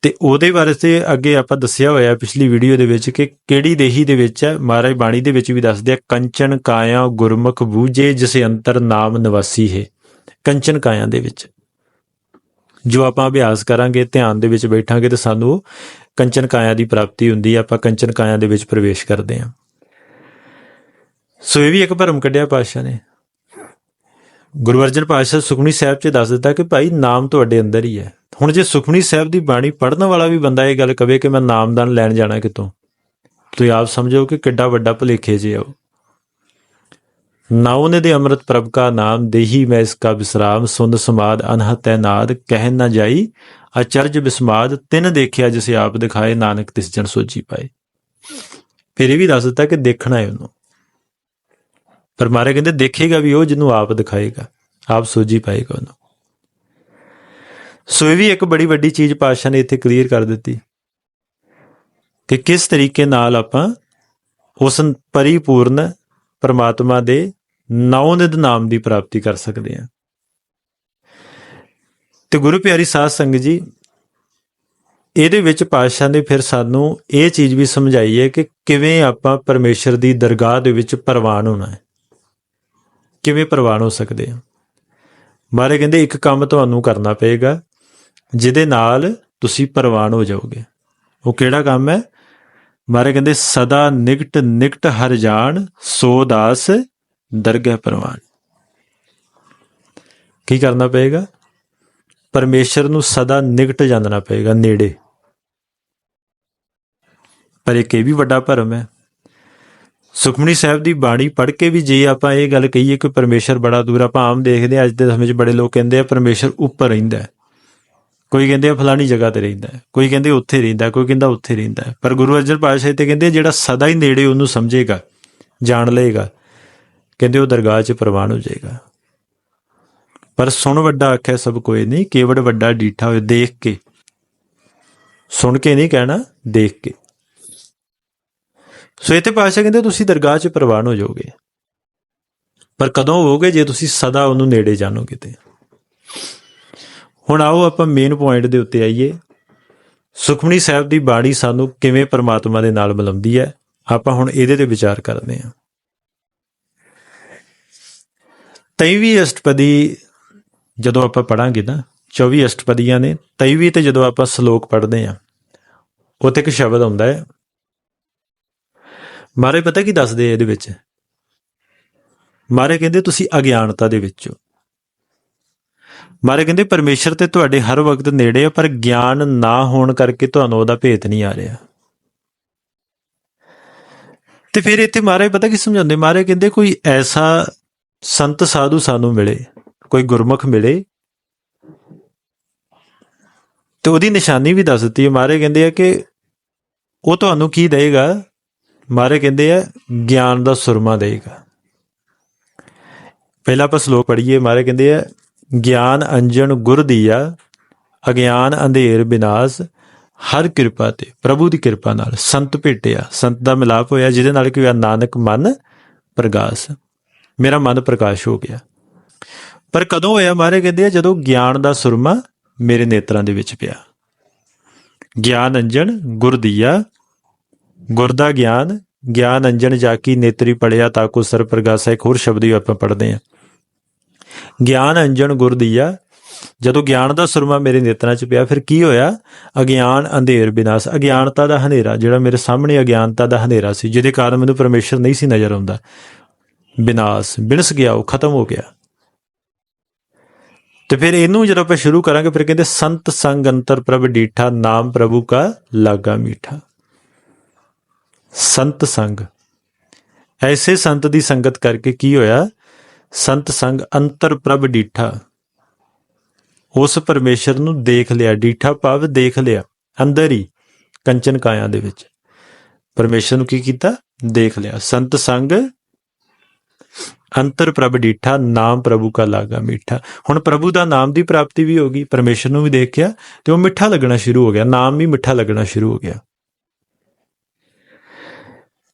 ਤੇ ਉਹਦੇ ਬਾਰੇ ਤੇ ਅੱਗੇ ਆਪਾਂ ਦੱਸਿਆ ਹੋਇਆ ਪਿਛਲੀ ਵੀਡੀਓ ਦੇ ਵਿੱਚ ਕਿ ਕਿਹੜੀ ਦੇਹੀ ਦੇ ਵਿੱਚ ਹੈ? ਮਹਾਰਾਜ ਬਾਣੀ ਦੇ ਵਿੱਚ ਵੀ ਦੱਸਦੇ ਆ, ਕੰਚਨ ਕਾਇਆ ਗੁਰਮੁਖ ਬੂਝੇ ਜਿਸ ਅੰਤਰ ਨਾਮ ਨਿਵਾਸੀ ਹੈ। ਕੰਚਨ ਕਾਇਆ ਦੇ ਵਿੱਚ। ਜੋ ਆਪਾਂ ਅਭਿਆਸ ਕਰਾਂਗੇ, ਧਿਆਨ ਦੇ ਵਿੱਚ ਬੈਠਾਂਗੇ ਤੇ ਸਾਨੂੰ ਕੰਚਨ ਕਾਇਆ ਦੀ ਪ੍ਰਾਪਤੀ ਹੁੰਦੀ ਹੈ ਆਪਾਂ ਕੰਚਨ ਕਾਇਆ ਦੇ ਵਿੱਚ ਪ੍ਰਵੇਸ਼ ਕਰਦੇ ਹਾਂ। ਸੋ ਇਹ ਵੀ ਇੱਕ ਭਰਮ ਕੱਢਿਆ ਪਾਤਸ਼ਾਹ ਨੇ। ਗੁਰੂ ਅਰਜਨ ਪਾਤਸ਼ਾਹ ਸੁਖਮਨੀ ਸਾਹਿਬ 'ਚ ਦੱਸ ਦਿੱਤਾ ਕਿ ਭਾਈ, ਨਾਮ ਤੁਹਾਡੇ ਅੰਦਰ ਹੀ ਹੈ। ਹੁਣ ਜੇ ਸੁਖਮਨੀ ਸਾਹਿਬ ਦੀ ਬਾਣੀ ਪੜਨ ਵਾਲਾ ਵੀ ਬੰਦਾ ਇਹ ਗੱਲ ਕਵੇ ਕਿ ਮੈਂ ਨਾਮਦਾਨ ਲੈਣ ਜਾਣਾ ਕਿਤੋਂ? ਤੁਸੀਂ ਆਪ ਸਮਝੋ ਕਿ ਕਿੱਡਾ ਵੱਡਾ ਭੁਲੇਖੇ ਜੇ ਆਓ ਨਾਉ ਨੇ ਦੇ ਅੰਮ੍ਰਿਤ ਪ੍ਰਭ ਕਾ ਨਾਮ ਦੇਹੀ ਮੈਂ ਇਸ ਕਾ ਵਿਸਰਾਮ ਸੁਨ ਸਮਾਦ ਅਨਹਤੈ ਨਾਦ ਕਹਿ ਨਾ ਜਾਈ, ਅਚਰਜ ਬਿਸਮਾਦ, ਤਿੰਨ ਦੇਖਿਆ ਜਿਸ ਆਪ ਦਿਖਾਏ, ਨਾਨਕ ਤਿਸ ਜਨ ਸੋਚੀ ਪਾਏ। ਫਿਰ ਇਹ ਵੀ ਦੱਸ ਦਿੱਤਾ ਕਿ ਦੇਖਣਾ ਹੈ ਉਹਨੂੰ। ਪਰ ਮਾਰੇ ਕਹਿੰਦੇ ਦੇਖੇਗਾ ਵੀ ਉਹ ਜਿਹਨੂੰ ਆਪ ਦਿਖਾਏਗਾ, ਆਪ ਸੋਝੀ ਪਾਏਗਾ ਉਹਨੂੰ। ਸੋ ਇਹ ਵੀ ਇੱਕ ਬੜੀ ਵੱਡੀ ਚੀਜ਼ ਪਾਸ਼ਾ ਨੇ ਇੱਥੇ ਕਲੀਅਰ ਕਰ ਦਿੱਤੀ ਕਿ ਕਿਸ ਤਰੀਕੇ ਨਾਲ ਆਪਾਂ ਉਸ ਪਰਿਪੂਰਨ ਪਰਮਾਤਮਾ ਦੇ ਨੌਨਿਦ ਨਾਮ ਦੀ ਪ੍ਰਾਪਤੀ ਕਰ ਸਕਦੇ ਹਾਂ। ਤੇ ਗੁਰੂ ਪਿਆਰੀ ਸਾਧ ਸੰਗਤ ਜੀ, ਇਹਦੇ ਵਿੱਚ ਪਾਤਸ਼ਾਹ ਨੇ ਫਿਰ ਸਾਨੂੰ ਇਹ ਚੀਜ਼ ਵੀ ਸਮਝਾਈ ਹੈ ਕਿ ਕਿਵੇਂ ਆਪਾਂ ਪਰਮੇਸ਼ਰ ਦੀ ਦਰਗਾਹ ਦੇ ਵਿੱਚ ਪ੍ਰਵਾਨ ਹੋਣਾ ਹੈ। ਕਿਵੇਂ ਪ੍ਰਵਾਨ ਹੋ ਸਕਦੇ ਹਾਂ। ਮਾਰੇ ਕਹਿੰਦੇ ਇੱਕ ਕੰਮ ਤੁਹਾਨੂੰ ਕਰਨਾ ਪਏਗਾ ਜਿਹਦੇ ਨਾਲ ਤੁਸੀਂ ਪ੍ਰਵਾਨ ਹੋ ਜਾਓਗੇ। ਉਹ ਕਿਹੜਾ ਕੰਮ ਹੈ? ਮਾਰੇ ਕਹਿੰਦੇ, ਸਦਾ ਨਿਕਟ ਨਿਕਟ ਹਰ ਜਾਣ, ਸੋ ਦਾਸ ਦਰਗਹਿ ਪਰਵਾਨ। ਕੀ ਕਰਨਾ ਪਏਗਾ? ਪਰਮੇਸ਼ਰ ਨੂੰ ਸਦਾ ਨਿਕਟ ਜਾਣਨਾ ਪਏਗਾ, ਨੇੜੇ। ਪਰ ਇੱਕ ਇਹ ਵੀ ਵੱਡਾ ਭਰਮ ਹੈ। ਸੁਖਮਨੀ ਸਾਹਿਬ ਦੀ ਬਾਣੀ ਪੜ੍ਹ ਕੇ ਵੀ ਜੇ ਆਪਾਂ ਇਹ ਗੱਲ ਕਹੀਏ ਕਿ ਪਰਮੇਸ਼ਰ ਬੜਾ ਦੂਰ, ਆਪਾਂ ਆਮ ਦੇਖਦੇ ਹਾਂ, ਅੱਜ ਦੇ ਸਮੇਂ 'ਚ ਬੜੇ ਲੋਕ ਕਹਿੰਦੇ ਆ, ਪਰਮੇਸ਼ਰ ਉੱਪਰ ਰਹਿੰਦਾ ਹੈ। ਕੋਈ ਕਹਿੰਦੇ ਆ ਫਲਾਣੀ ਜਗ੍ਹਾ ਤੇ ਰਹਿੰਦਾ ਹੈ, ਕੋਈ ਕਹਿੰਦੇ ਉੱਥੇ ਰਹਿੰਦਾ ਕੋਈ ਕਹਿੰਦਾ ਉੱਥੇ ਰਹਿੰਦਾ ਹੈ। ਪਰ ਗੁਰੂ ਅਰਜਨ ਪਾਤਸ਼ਾਹ ਤੇ ਕਹਿੰਦੇ ਜਿਹੜਾ ਸਦਾ ਹੀ ਨੇੜੇ ਉਹਨੂੰ ਸਮਝੇਗਾ, ਜਾਣ ਲਏਗਾ, ਕਹਿੰਦੇ ਉਹ ਦਰਗਾਹ 'ਚ ਪ੍ਰਵਾਨ ਹੋ ਜਾਏਗਾ। ਪਰ ਸੁਣ ਵੱਡਾ ਆਖਿਆ ਸਭ ਕੋਈ ਨਹੀਂ, ਕੇਵੜ ਵੱਡਾ ਡੀਠਾ ਹੋਏ ਦੇਖ ਕੇ। ਸੁਣ ਕੇ ਨਹੀਂ ਕਹਿਣਾ, ਦੇਖ ਕੇ। ਸੋ ਇੱਥੇ ਪਾਸ਼ਾ ਕਹਿੰਦੇ ਤੁਸੀਂ ਦਰਗਾਹ 'ਚ ਪ੍ਰਵਾਨ ਹੋ ਜਾਓਗੇ। ਪਰ ਕਦੋਂ ਹੋਵੋਗੇ ਜੇ ਤੁਸੀਂ ਸਦਾ ਉਹਨੂੰ ਨੇੜੇ ਜਾਣੋਗੇ ਤੇ? ਹੁਣ ਆਓ ਆਪਾਂ ਮੇਨ ਪੁਆਇੰਟ ਦੇ ਉੱਤੇ ਆਈਏ। ਸੁਖਮਨੀ ਸਾਹਿਬ ਦੀ ਬਾਣੀ ਸਾਨੂੰ ਕਿਵੇਂ ਪਰਮਾਤਮਾ ਦੇ ਨਾਲ ਮਿਲਾਉਂਦੀ ਹੈ, ਆਪਾਂ ਹੁਣ ਇਹਦੇ ਤੇ ਵਿਚਾਰ ਕਰਦੇ ਹਾਂ। ਤੇਈਵੀਂ ਅਸ਼ਟਪਦੀ ਜਦੋਂ ਆਪਾਂ ਪੜਾਂਗੇ ਨਾ 24 ਅਸ਼ਟਪਦੀਆਂ ਨੇ, ਤੇਈਵੀਂ ਤੇ ਜਦੋਂ ਆਪਾਂ ਸ਼ਲੋਕ ਪੜ੍ਹਦੇ ਹਾਂ, ਉੱਥੇ ਇੱਕ ਸ਼ਬਦ ਆਉਂਦਾ ਹੈ। ਮਾਰੇ ਪਤਾ ਕੀ ਦੱਸਦੇ ਇਹਦੇ ਵਿੱਚ? ਮਾਰੇ ਕਹਿੰਦੇ ਤੁਸੀਂ ਅਗਿਆਨਤਾ ਦੇ ਵਿੱਚੋਂ ਮਾਰੇ ਕਹਿੰਦੇ, ਪਰਮੇਸ਼ਰ ਤੇ ਤੁਹਾਡੇ ਹਰ ਵਕਤ ਨੇੜੇ ਆ, ਪਰ ਗਿਆਨ ਨਾ ਹੋਣ ਕਰਕੇ ਤੁਹਾਨੂੰ ਉਹਦਾ ਭੇਤ ਨਹੀਂ ਆ ਰਿਹਾ। ਤੇ ਫਿਰ ਇੱਥੇ ਮਾਰੇ, ਪਤਾ ਕੀ ਸਮਝਾਉਂਦੇ? ਮਾਰੇ ਕਹਿੰਦੇ, ਕੋਈ ਐਸਾ ਸੰਤ ਸਾਧੂ ਸਾਨੂੰ ਮਿਲੇ, ਕੋਈ ਗੁਰਮੁਖ ਮਿਲੇ ਤੇ ਉਹਦੀ ਨਿਸ਼ਾਨੀ ਵੀ ਦੱਸ ਦਿੱਤੀ ਹੈ। ਮਾਰੇ ਕਹਿੰਦੇ ਆ ਕਿ ਉਹ ਤੁਹਾਨੂੰ ਕੀ ਦੇਗਾ ਮਾਰੇ ਕਹਿੰਦੇ ਆ, ਗਿਆਨ ਦਾ ਸੁਰਮਾ ਦੇਗਾ ਪਹਿਲਾ ਆਪਾਂ ਸ਼ਲੋਕ ਪੜ੍ਹੀਏ, ਮਾਰੇ ਕਹਿੰਦੇ ਆ ਗਿਆਨ ਅੰਜਨ ਗੁਰ ਦੀਆ, ਅਗਿਆਨ ਅੰਧੇਰ ਬਿਨਾਸ਼, ਹਰ ਕਿਰਪਾ ਤੇ ਪ੍ਰਭੂ ਦੀ ਕਿਰਪਾ ਨਾਲ ਸੰਤ ਭੇਟਿਆ। ਸੰਤ ਦਾ ਮਿਲਾਪ ਹੋਇਆ, ਜਿਹਦੇ ਨਾਲ ਕਿ ਹੋਇਆ ਨਾਨਕ ਮਨ ਪ੍ਰਗਾਸ। ਮੇਰਾ ਮਨ ਪ੍ਰਕਾਸ਼ ਹੋ ਗਿਆ। ਪਰ ਕਦੋਂ ਹੋਇਆ ਮਾਰੇ ਕਹਿੰਦੇ ਆ? ਜਦੋਂ ਗਿਆਨ ਦਾ ਸੁਰਮਾ ਮੇਰੇ ਨੇਤਰਾਂ ਦੇ ਵਿੱਚ ਪਿਆ। ਗਿਆਨ ਅੰਜਨ ਗੁਰ ਦੀਆ, ਗੁਰ ਦਾ ਗਿਆਨ ਗਿਆਨ ਅੰਜਨ ਜਾਕੀ ਨੇਤਰੀ ਪੜਿਆ ਤਾਕੋ ਸਰ ਪ੍ਰਗਾਸਾ ਇੱਕ ਹੋਰ ਸ਼ਬਦ ਹੀ ਆਪਾਂ ਪੜ੍ਹਦੇ ਆ ਗਿਆਨ ਅੰਜਨ ਗੁਰ ਦੀਆ। ਜਦੋਂ ਗਿਆਨ ਦਾ ਸੁਰਮਾ ਮੇਰੇ ਨੇਤਰਾਂ 'ਚ ਪਿਆ, ਫਿਰ ਕੀ ਹੋਇਆ? ਅਗਿਆਨ ਅੰਧੇਰ ਬਿਨਾਸ਼। ਅਗਿਆਨਤਾ ਦਾ ਹਨੇਰਾ, ਜਿਹੜਾ ਮੇਰੇ ਸਾਹਮਣੇ ਅਗਿਆਨਤਾ ਦਾ ਹਨੇਰਾ ਸੀ, ਜਿਹਦੇ ਕਾਰਨ ਮੈਨੂੰ ਪਰਮੇਸ਼ਰ ਨਹੀਂ ਸੀ ਨਜ਼ਰ ਆਉਂਦਾ। ਬਿਨਾਸ਼, ਬਿਨਸ ਗਿਆ, ਉਹ ਖਤਮ ਹੋ ਗਿਆ। ਤੇ ਫਿਰ ਇਹਨੂੰ ਜਦੋਂ ਆਪਾਂ ਸ਼ੁਰੂ ਕਰਾਂਗੇ, ਫਿਰ ਕਹਿੰਦੇ, ਸੰਤ ਸੰਗ ਅੰਤਰ ਪ੍ਰਭ ਡੀਠਾ, ਨਾਮ ਪ੍ਰਭੂ ਕਾ ਲਾਗਾ ਮੀਠਾ। ਸੰਤ ਸੰਗ। ਐਸੇ ਸੰਤ ਦੀ ਸੰਗਤ ਕਰਕੇ ਕੀ ਹੋਇਆ? ਸੰਤ ਸੰਗ ਅੰਤਰ ਪ੍ਰਭ ਡੀਠਾ। ਉਸ ਪਰਮੇਸ਼ਰ ਨੂੰ ਦੇਖ ਲਿਆ, ਡੀਠਾ ਭਾਵ ਦੇਖ ਲਿਆ, ਅੰਦਰ ਹੀ, ਕੰਚਨ ਕਾਇਆ ਦੇ ਵਿੱਚ। ਪਰਮੇਸ਼ਰ ਨੂੰ ਕੀ ਕੀਤਾ? ਦੇਖ ਲਿਆ। ਸੰਤ ਸੰਗ ਅੰਤਰ ਪ੍ਰਭ ਡੀਠਾ, ਨਾਮ ਪ੍ਰਭੂ ਕਾ ਲਾਗਾ ਮਿੱਠਾ। ਹੁਣ ਪ੍ਰਭੂ ਦਾ ਨਾਮ ਦੀ ਪ੍ਰਾਪਤੀ ਵੀ ਹੋ ਗਈ, ਪਰਮੇਸ਼ਰ ਨੂੰ ਵੀ ਦੇਖਿਆ ਤੇ ਉਹ ਮਿੱਠਾ ਲੱਗਣਾ ਸ਼ੁਰੂ ਹੋ ਗਿਆ। ਨਾਮ ਵੀ ਮਿੱਠਾ ਲੱਗਣਾ ਸ਼ੁਰੂ ਹੋ ਗਿਆ।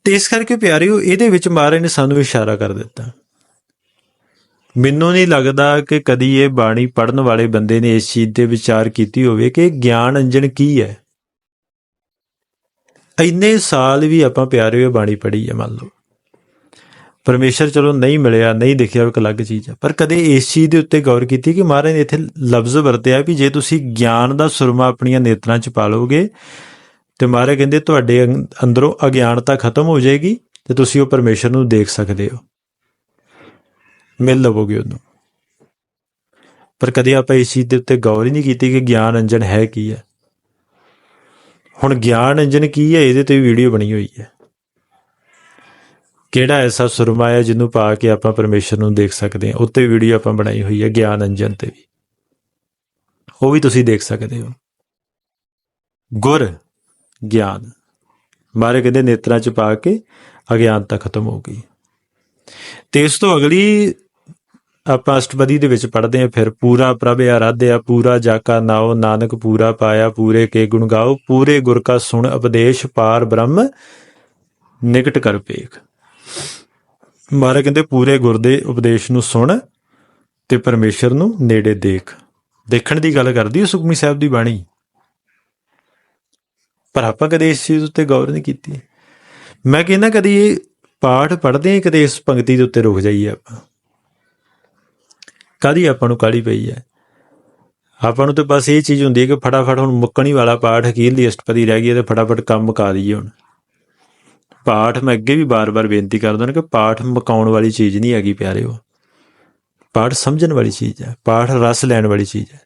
ਤੇ ਇਸ ਕਰਕੇ ਪਿਆਰਿਓ, ਇਹਦੇ ਵਿੱਚ ਮਹਾਰਾਜ ਨੇ ਸਾਨੂੰ ਇਸ਼ਾਰਾ ਕਰ ਦਿੱਤਾ। ਮੈਨੂੰ ਨਹੀਂ ਲੱਗਦਾ ਕਿ ਕਦੀ ਇਹ ਬਾਣੀ ਪੜਨ ਵਾਲੇ ਬੰਦੇ ਨੇ ਇਸ ਚੀਜ਼ ਤੇ ਵਿਚਾਰ ਕੀਤੀ ਹੋਵੇ ਕਿ ਗਿਆਨ ਅੰਜਨ ਕੀ ਹੈ। ਇੰਨੇ ਸਾਲ ਵੀ ਆਪਾਂ ਪਿਆਰੇ ਇਹ ਬਾਣੀ ਪੜ੍ਹੀ ਹੈ, ਮੰਨ ਲਓ। ਪਰਮੇਸ਼ਰ ਚਲੋ ਨਹੀਂ ਮਿਲਿਆ, ਨਹੀਂ ਦਿਖਿਆ ਇੱਕ ਅਲੱਗ ਚੀਜ਼ ਹੈ। ਪਰ ਕਦੇ ਇਸ ਚੀਜ਼ ਦੇ ਉੱਤੇ ਗੌਰ ਕੀਤੀ ਕਿ ਮਹਾਰਾਜ ਨੇ ਇੱਥੇ ਲਫ਼ਜ਼ ਵਰਤਿਆ ਵੀ ਜੇ ਤੁਸੀਂ ਗਿਆਨ ਦਾ ਸੁਰਮਾ ਆਪਣੀਆਂ ਨੇਤਰਾਂ 'ਚ ਪਾ ਲਓਗੇ ਤੇ ਮਹਾਰਾਜ ਕਹਿੰਦੇ ਤੁਹਾਡੇ ਅੰਗ- ਅੰਦਰੋਂ ਅਗਿਆਨਤਾ ਖਤਮ ਹੋ ਜਾਏਗੀ ਤੇ ਤੁਸੀਂ ਉਹ ਪਰਮੇਸ਼ਰ ਨੂੰ ਦੇਖ ਸਕਦੇ ਹੋ। ਮਿਲ ਲਵੋਗੇ ਉਹਨੂੰ। ਪਰ ਕਦੇ ਆਪਾਂ ਇਸ ਚੀਜ਼ ਦੇ ਉੱਤੇ ਗੌਰ ਹੀ ਨਹੀਂ ਕੀਤੀ ਕਿ ਗਿਆਨ ਅੰਜਨ ਹੈ ਕੀ ਹੈ। ਹੁਣ ਗਿਆਨ ਅੰਜਨ ਕੀ ਹੈ, ਇਹਦੇ ਤੇ ਵੀਡੀਓ ਬਣੀ ਹੋਈ ਹੈ। ਕਿਹੜਾ ਐਸਾ ਸੁਰਮਾ ਹੈ ਜਿਹਨੂੰ ਪਾ ਕੇ ਆਪਾਂ ਪਰਮੇਸ਼ਰ ਨੂੰ ਦੇਖ ਸਕਦੇ ਹਾਂ। ਉੱਤੇ ਵੀਡੀਓ ਆਪਾਂ ਬਣਾਈ ਹੋਈ ਹੈ ਗਿਆਨ ਅੰਜਨ ਤੇ ਵੀ। ਉਹ ਵੀ ਤੁਸੀਂ ਦੇਖ ਸਕਦੇ ਹੋ। ਗੁਰ, ਗਿਆਨ। ਮਾਰੇ ਕਹਿੰਦੇ ਨੇਤਰਾਂ ਚ ਪਾ ਕੇ ਅਗਿਆਨਤਾ ਖਤਮ ਹੋ ਗਈ। ਤੇ ਇਸ ਤੋਂ ਅਗਲੀ ਆਪਾਂ ਅਸ਼ਟਪਦੀ ਦੇ ਵਿੱਚ ਪੜ੍ਹਦੇ ਹਾਂ, ਫਿਰ ਪੂਰਾ ਪ੍ਰਭ ਆਰਾਧਿਆ, ਪੂਰਾ ਜਾਕਾ ਨਾਉ, ਨਾਨਕ ਪੂਰਾ ਪਾਇਆ, ਪੂਰੇ ਕੇ ਗੁਣ ਗਾਓ, ਪੂਰੇ ਗੁਰ ਕਾ ਸੁਣ, ਉਪਦੇਸ਼ ਪਾਰ ਬ੍ਰਹਮ, ਨਿਕਟ ਕਰ ਪੇਖ ਮਹਾਰਾਜ ਕਹਿੰਦੇ, ਪੂਰੇ ਗੁਰ ਦੇ ਉਪਦੇਸ਼ ਨੂੰ ਸੁਣ ਤੇ ਪਰਮੇਸ਼ਰ ਨੂੰ ਨੇੜੇ ਦੇਖ। ਦੇਖਣ ਦੀ ਗੱਲ ਕਰਦੀ ਹੈ ਸੁਖਮਨੀ ਸਾਹਿਬ ਦੀ ਬਾਣੀ। ਪਰ ਆਪਾਂ ਕਦੇ ਇਸ ਚੀਜ਼ ਉੱਤੇ ਗੌਰ ਨਹੀਂ ਕੀਤੀ। ਮੈਂ ਕਹਿੰਦਾ ਕਦੀ ਪਾਠ ਪੜ੍ਹਦੇ ਹਾਂ ਕਦੇ ਇਸ ਪੰਕਤੀ ਦੇ ਉੱਤੇ ਰੁਕ ਜਾਈਏ ਆਪਾਂ। ਕਾਦੀ ਆਪਾਂ ਨੂੰ ਕਾਲੀ ਪਈ ਹੈ? ਆਪਾਂ ਨੂੰ ਤਾਂ ਬਸ ਇਹ ਚੀਜ਼ ਹੁੰਦੀ ਹੈ ਕਿ ਫਟਾਫਟ ਹੁਣ ਮੁੱਕਣੀ ਵਾਲਾ ਪਾਠ ਅਖੀਰ ਦੀ ਅਸ਼ਟਪਦੀ ਰਹਿ ਗਈ ਹੈ ਤੇ ਫਟਾਫਟ ਕੰਮ ਮੁਕਾ ਦਈਏ ਹੁਣ। ਪਾਠ ਮੈਂ ਅੱਗੇ ਵੀ ਬਾਰ-ਬਾਰ ਬੇਨਤੀ ਕਰਦਾ ਹਾਂ ਕਿ ਪਾਠ ਮੁਕਾਉਣ ਵਾਲੀ ਚੀਜ਼ ਨਹੀਂ ਹੈਗੀ ਪਿਆਰਿਓ। ਪਾਠ ਸਮਝਣ ਵਾਲੀ ਚੀਜ਼ ਹੈ, ਪਾਠ ਰਸ ਲੈਣ ਵਾਲੀ ਚੀਜ਼ ਹੈ।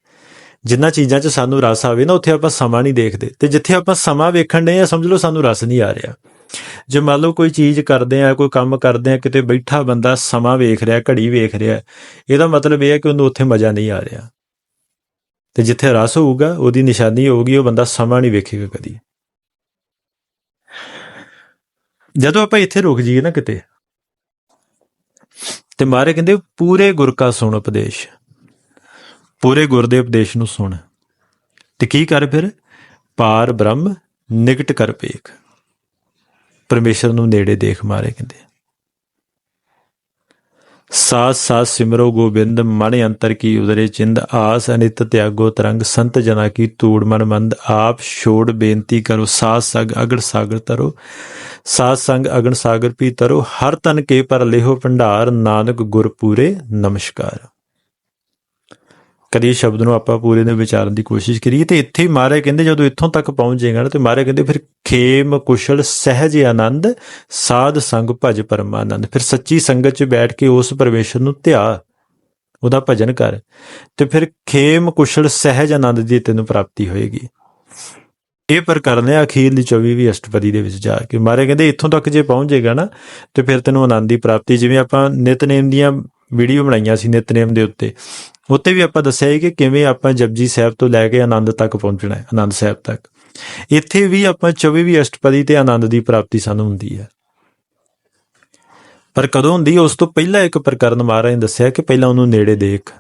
ਜਿੰਨਾ ਚੀਜ਼ਾਂ 'ਚ ਸਾਨੂੰ ਰਸ ਆਵੇ ਨਾ, ਉੱਥੇ ਆਪਾਂ ਸਮਾਂ ਨਹੀਂ ਦੇਖਦੇ। ਤੇ ਜਿੱਥੇ ਆਪਾਂ ਸਮਾਂ ਵੇਖਣ ਦੇ ਆ ਸਮਝ ਲਓ ਸਾਨੂੰ ਰਸ ਨਹੀਂ ਆ ਰਿਹਾ। ਜੇ ਮੰਨ ਲਓ ਕੋਈ ਚੀਜ਼ ਕਰਦੇ ਆ, ਕੋਈ ਕੰਮ ਕਰਦੇ ਆ, ਕਿਤੇ ਬੈਠਾ ਬੰਦਾ ਸਮਾਂ ਵੇਖ ਰਿਹਾ, ਘੜੀ ਵੇਖ ਰਿਹਾ, ਇਹਦਾ ਮਤਲਬ ਇਹ ਹੈ ਕਿ ਉਹਨੂੰ ਉੱਥੇ ਮਜ਼ਾ ਨਹੀਂ ਆ ਰਿਹਾ। ਤੇ ਜਿੱਥੇ ਰਸ ਹੋਊਗਾ, ਉਹਦੀ ਨਿਸ਼ਾਨੀ ਹੋਊਗੀ, ਉਹ ਬੰਦਾ ਸਮਾਂ ਨਹੀਂ ਵੇਖੇਗਾ ਕਦੀ। ਜਦੋਂ ਆਪਾਂ ਇੱਥੇ ਰੁਕ ਜਾਈਏ ਨਾ ਕਿਤੇ, ਤੇ ਮਾਰੇ ਕਹਿੰਦੇ, ਪੂਰੇ ਗੁਰ ਕਾ ਸੁਣ ਉਪਦੇਸ਼, ਪੂਰੇ ਗੁਰ ਦੇ ਉਪਦੇਸ਼ ਨੂੰ ਸੁਣ। ਤੇ ਕੀ ਕਰ ਫਿਰ? ਪਾਰ ਬ੍ਰਹਮ ਨਿਕਟ ਕਰ ਪੇਖ ਪਰਮੇਸ਼ਰ ਨੂੰ ਨੇੜੇ ਦੇਖ ਮਾਰੇ ਕਹਿੰਦੇ ਸਾਥ ਸਾਥ ਸਿਮਰੋ ਗੋਬਿੰਦ, ਮਨ ਅੰਤਰ ਕੀ ਉਦਰੇ ਚਿੰਦ, ਆਸ ਅਨਿਤ ਤਿਆਗੋ ਤਰੰਗ, ਸੰਤ ਜਨਾ ਕੀ ਤੂੜ ਮਨ ਮੰਦ, ਆਪ ਛੋੜ ਬੇਨਤੀ ਕਰੋ, ਸਾਥ ਸਗ ਅਗੜ ਸਾਗਰ ਤਰੋ, ਸਾਥ ਸੰਗ ਅਗਣ ਸਾਗਰ ਪੀ ਤਰੋ, ਹਰ ਤਨ ਕੇ ਪਰ ਲਿਹੋ ਭੰਡਾਰ, ਨਾਨਕ ਗੁਰ ਪੂਰੇ ਨਮਸਕਾਰ। ਕਦੀ ਸ਼ਬਦ ਨੂੰ ਆਪਾਂ ਪੂਰੇ ਦੇ ਵਿਚਾਰਨ ਦੀ ਕੋਸ਼ਿਸ਼ ਕਰੀਏ ਤੇ ਇੱਥੇ ਹੀ ਮਹਾਰਾਜ ਕਹਿੰਦੇ ਜਦੋਂ ਇੱਥੋਂ ਤੱਕ ਪਹੁੰਚ ਜਾਏਗਾ ਨਾ ਤੇ ਮਹਾਰਾਜ ਕਹਿੰਦੇ ਫਿਰ ਖੇਮ, ਕੁਸ਼ਲ, ਸਹਿਜ, ਆਨੰਦ, ਸਾਧ, ਸੰਗ, ਭਜ, ਪਰਮਾਨੰਦ। ਫਿਰ ਸੱਚੀ ਸੰਗਤ 'ਚ ਬੈਠ ਕੇ ਉਸ ਪਰਮੇਸ਼ਰ ਨੂੰ ਧਿਆ, ਉਹਦਾ ਭਜਨ ਕਰ ਤੇ ਫਿਰ ਖੇਮ, ਕੁਸ਼ਲ, ਸਹਿਜ, ਆਨੰਦ ਦੀ ਤੈਨੂੰ ਪ੍ਰਾਪਤੀ ਹੋਏਗੀ। ਇਹ ਪ੍ਰਕਰਨ ਹੈ ਅਖੀਰਲੀ 24ਵੀਂ ਅਸ਼ਟਪਦੀ ਦੇ ਵਿੱਚ ਜਾ ਕੇ। ਮਹਾਰਾਜ ਕਹਿੰਦੇ ਇੱਥੋਂ ਤੱਕ ਜੇ ਪਹੁੰਚ ਜਾਏਗਾ ਨਾ ਤੇ ਫਿਰ ਤੈਨੂੰ ਆਨੰਦ ਦੀ ਪ੍ਰਾਪਤੀ, ਜਿਵੇਂ ਆਪਾਂ ਨਿਤਨੇਮ ਦੀਆਂ ਵੀਡੀਓ ਬਣਾਈਆਂ ਸੀ ਨਿਤਨੇਮ ਦੇ ਉੱਤੇ ਉੱਤੇ ਵੀ ਆਪਾਂ ਦੱਸਿਆ ਹੈ ਕਿ ਕਿਵੇਂ ਆਪਾਂ ਜਪਜੀ ਸਾਹਿਬ ਤੋਂ ਲੈ ਕੇ ਆਨੰਦ ਤੱਕ ਪਹੁੰਚਣਾ ਹੈ, ਆਨੰਦ ਸਾਹਿਬ ਤੱਕ। ਇੱਥੇ ਵੀ ਆਪਾਂ 24ਵੀਂ ਅਸ਼ਟਪਦੀ ਤੇ ਆਨੰਦ ਦੀ ਪ੍ਰਾਪਤੀ ਸਾਨੂੰ ਹੁੰਦੀ ਹੈ। ਪਰ ਕਦੋਂ ਹੁੰਦੀ ਉਸ ਤੋਂ ਪਹਿਲਾਂ ਇੱਕ ਪ੍ਰਕਰਨ ਮਹਾਰਾਜ ਨੇ ਦੱਸਿਆ ਕਿ ਪਹਿਲਾਂ ਉਹਨੂੰ ਨੇੜੇ ਦੇਖ।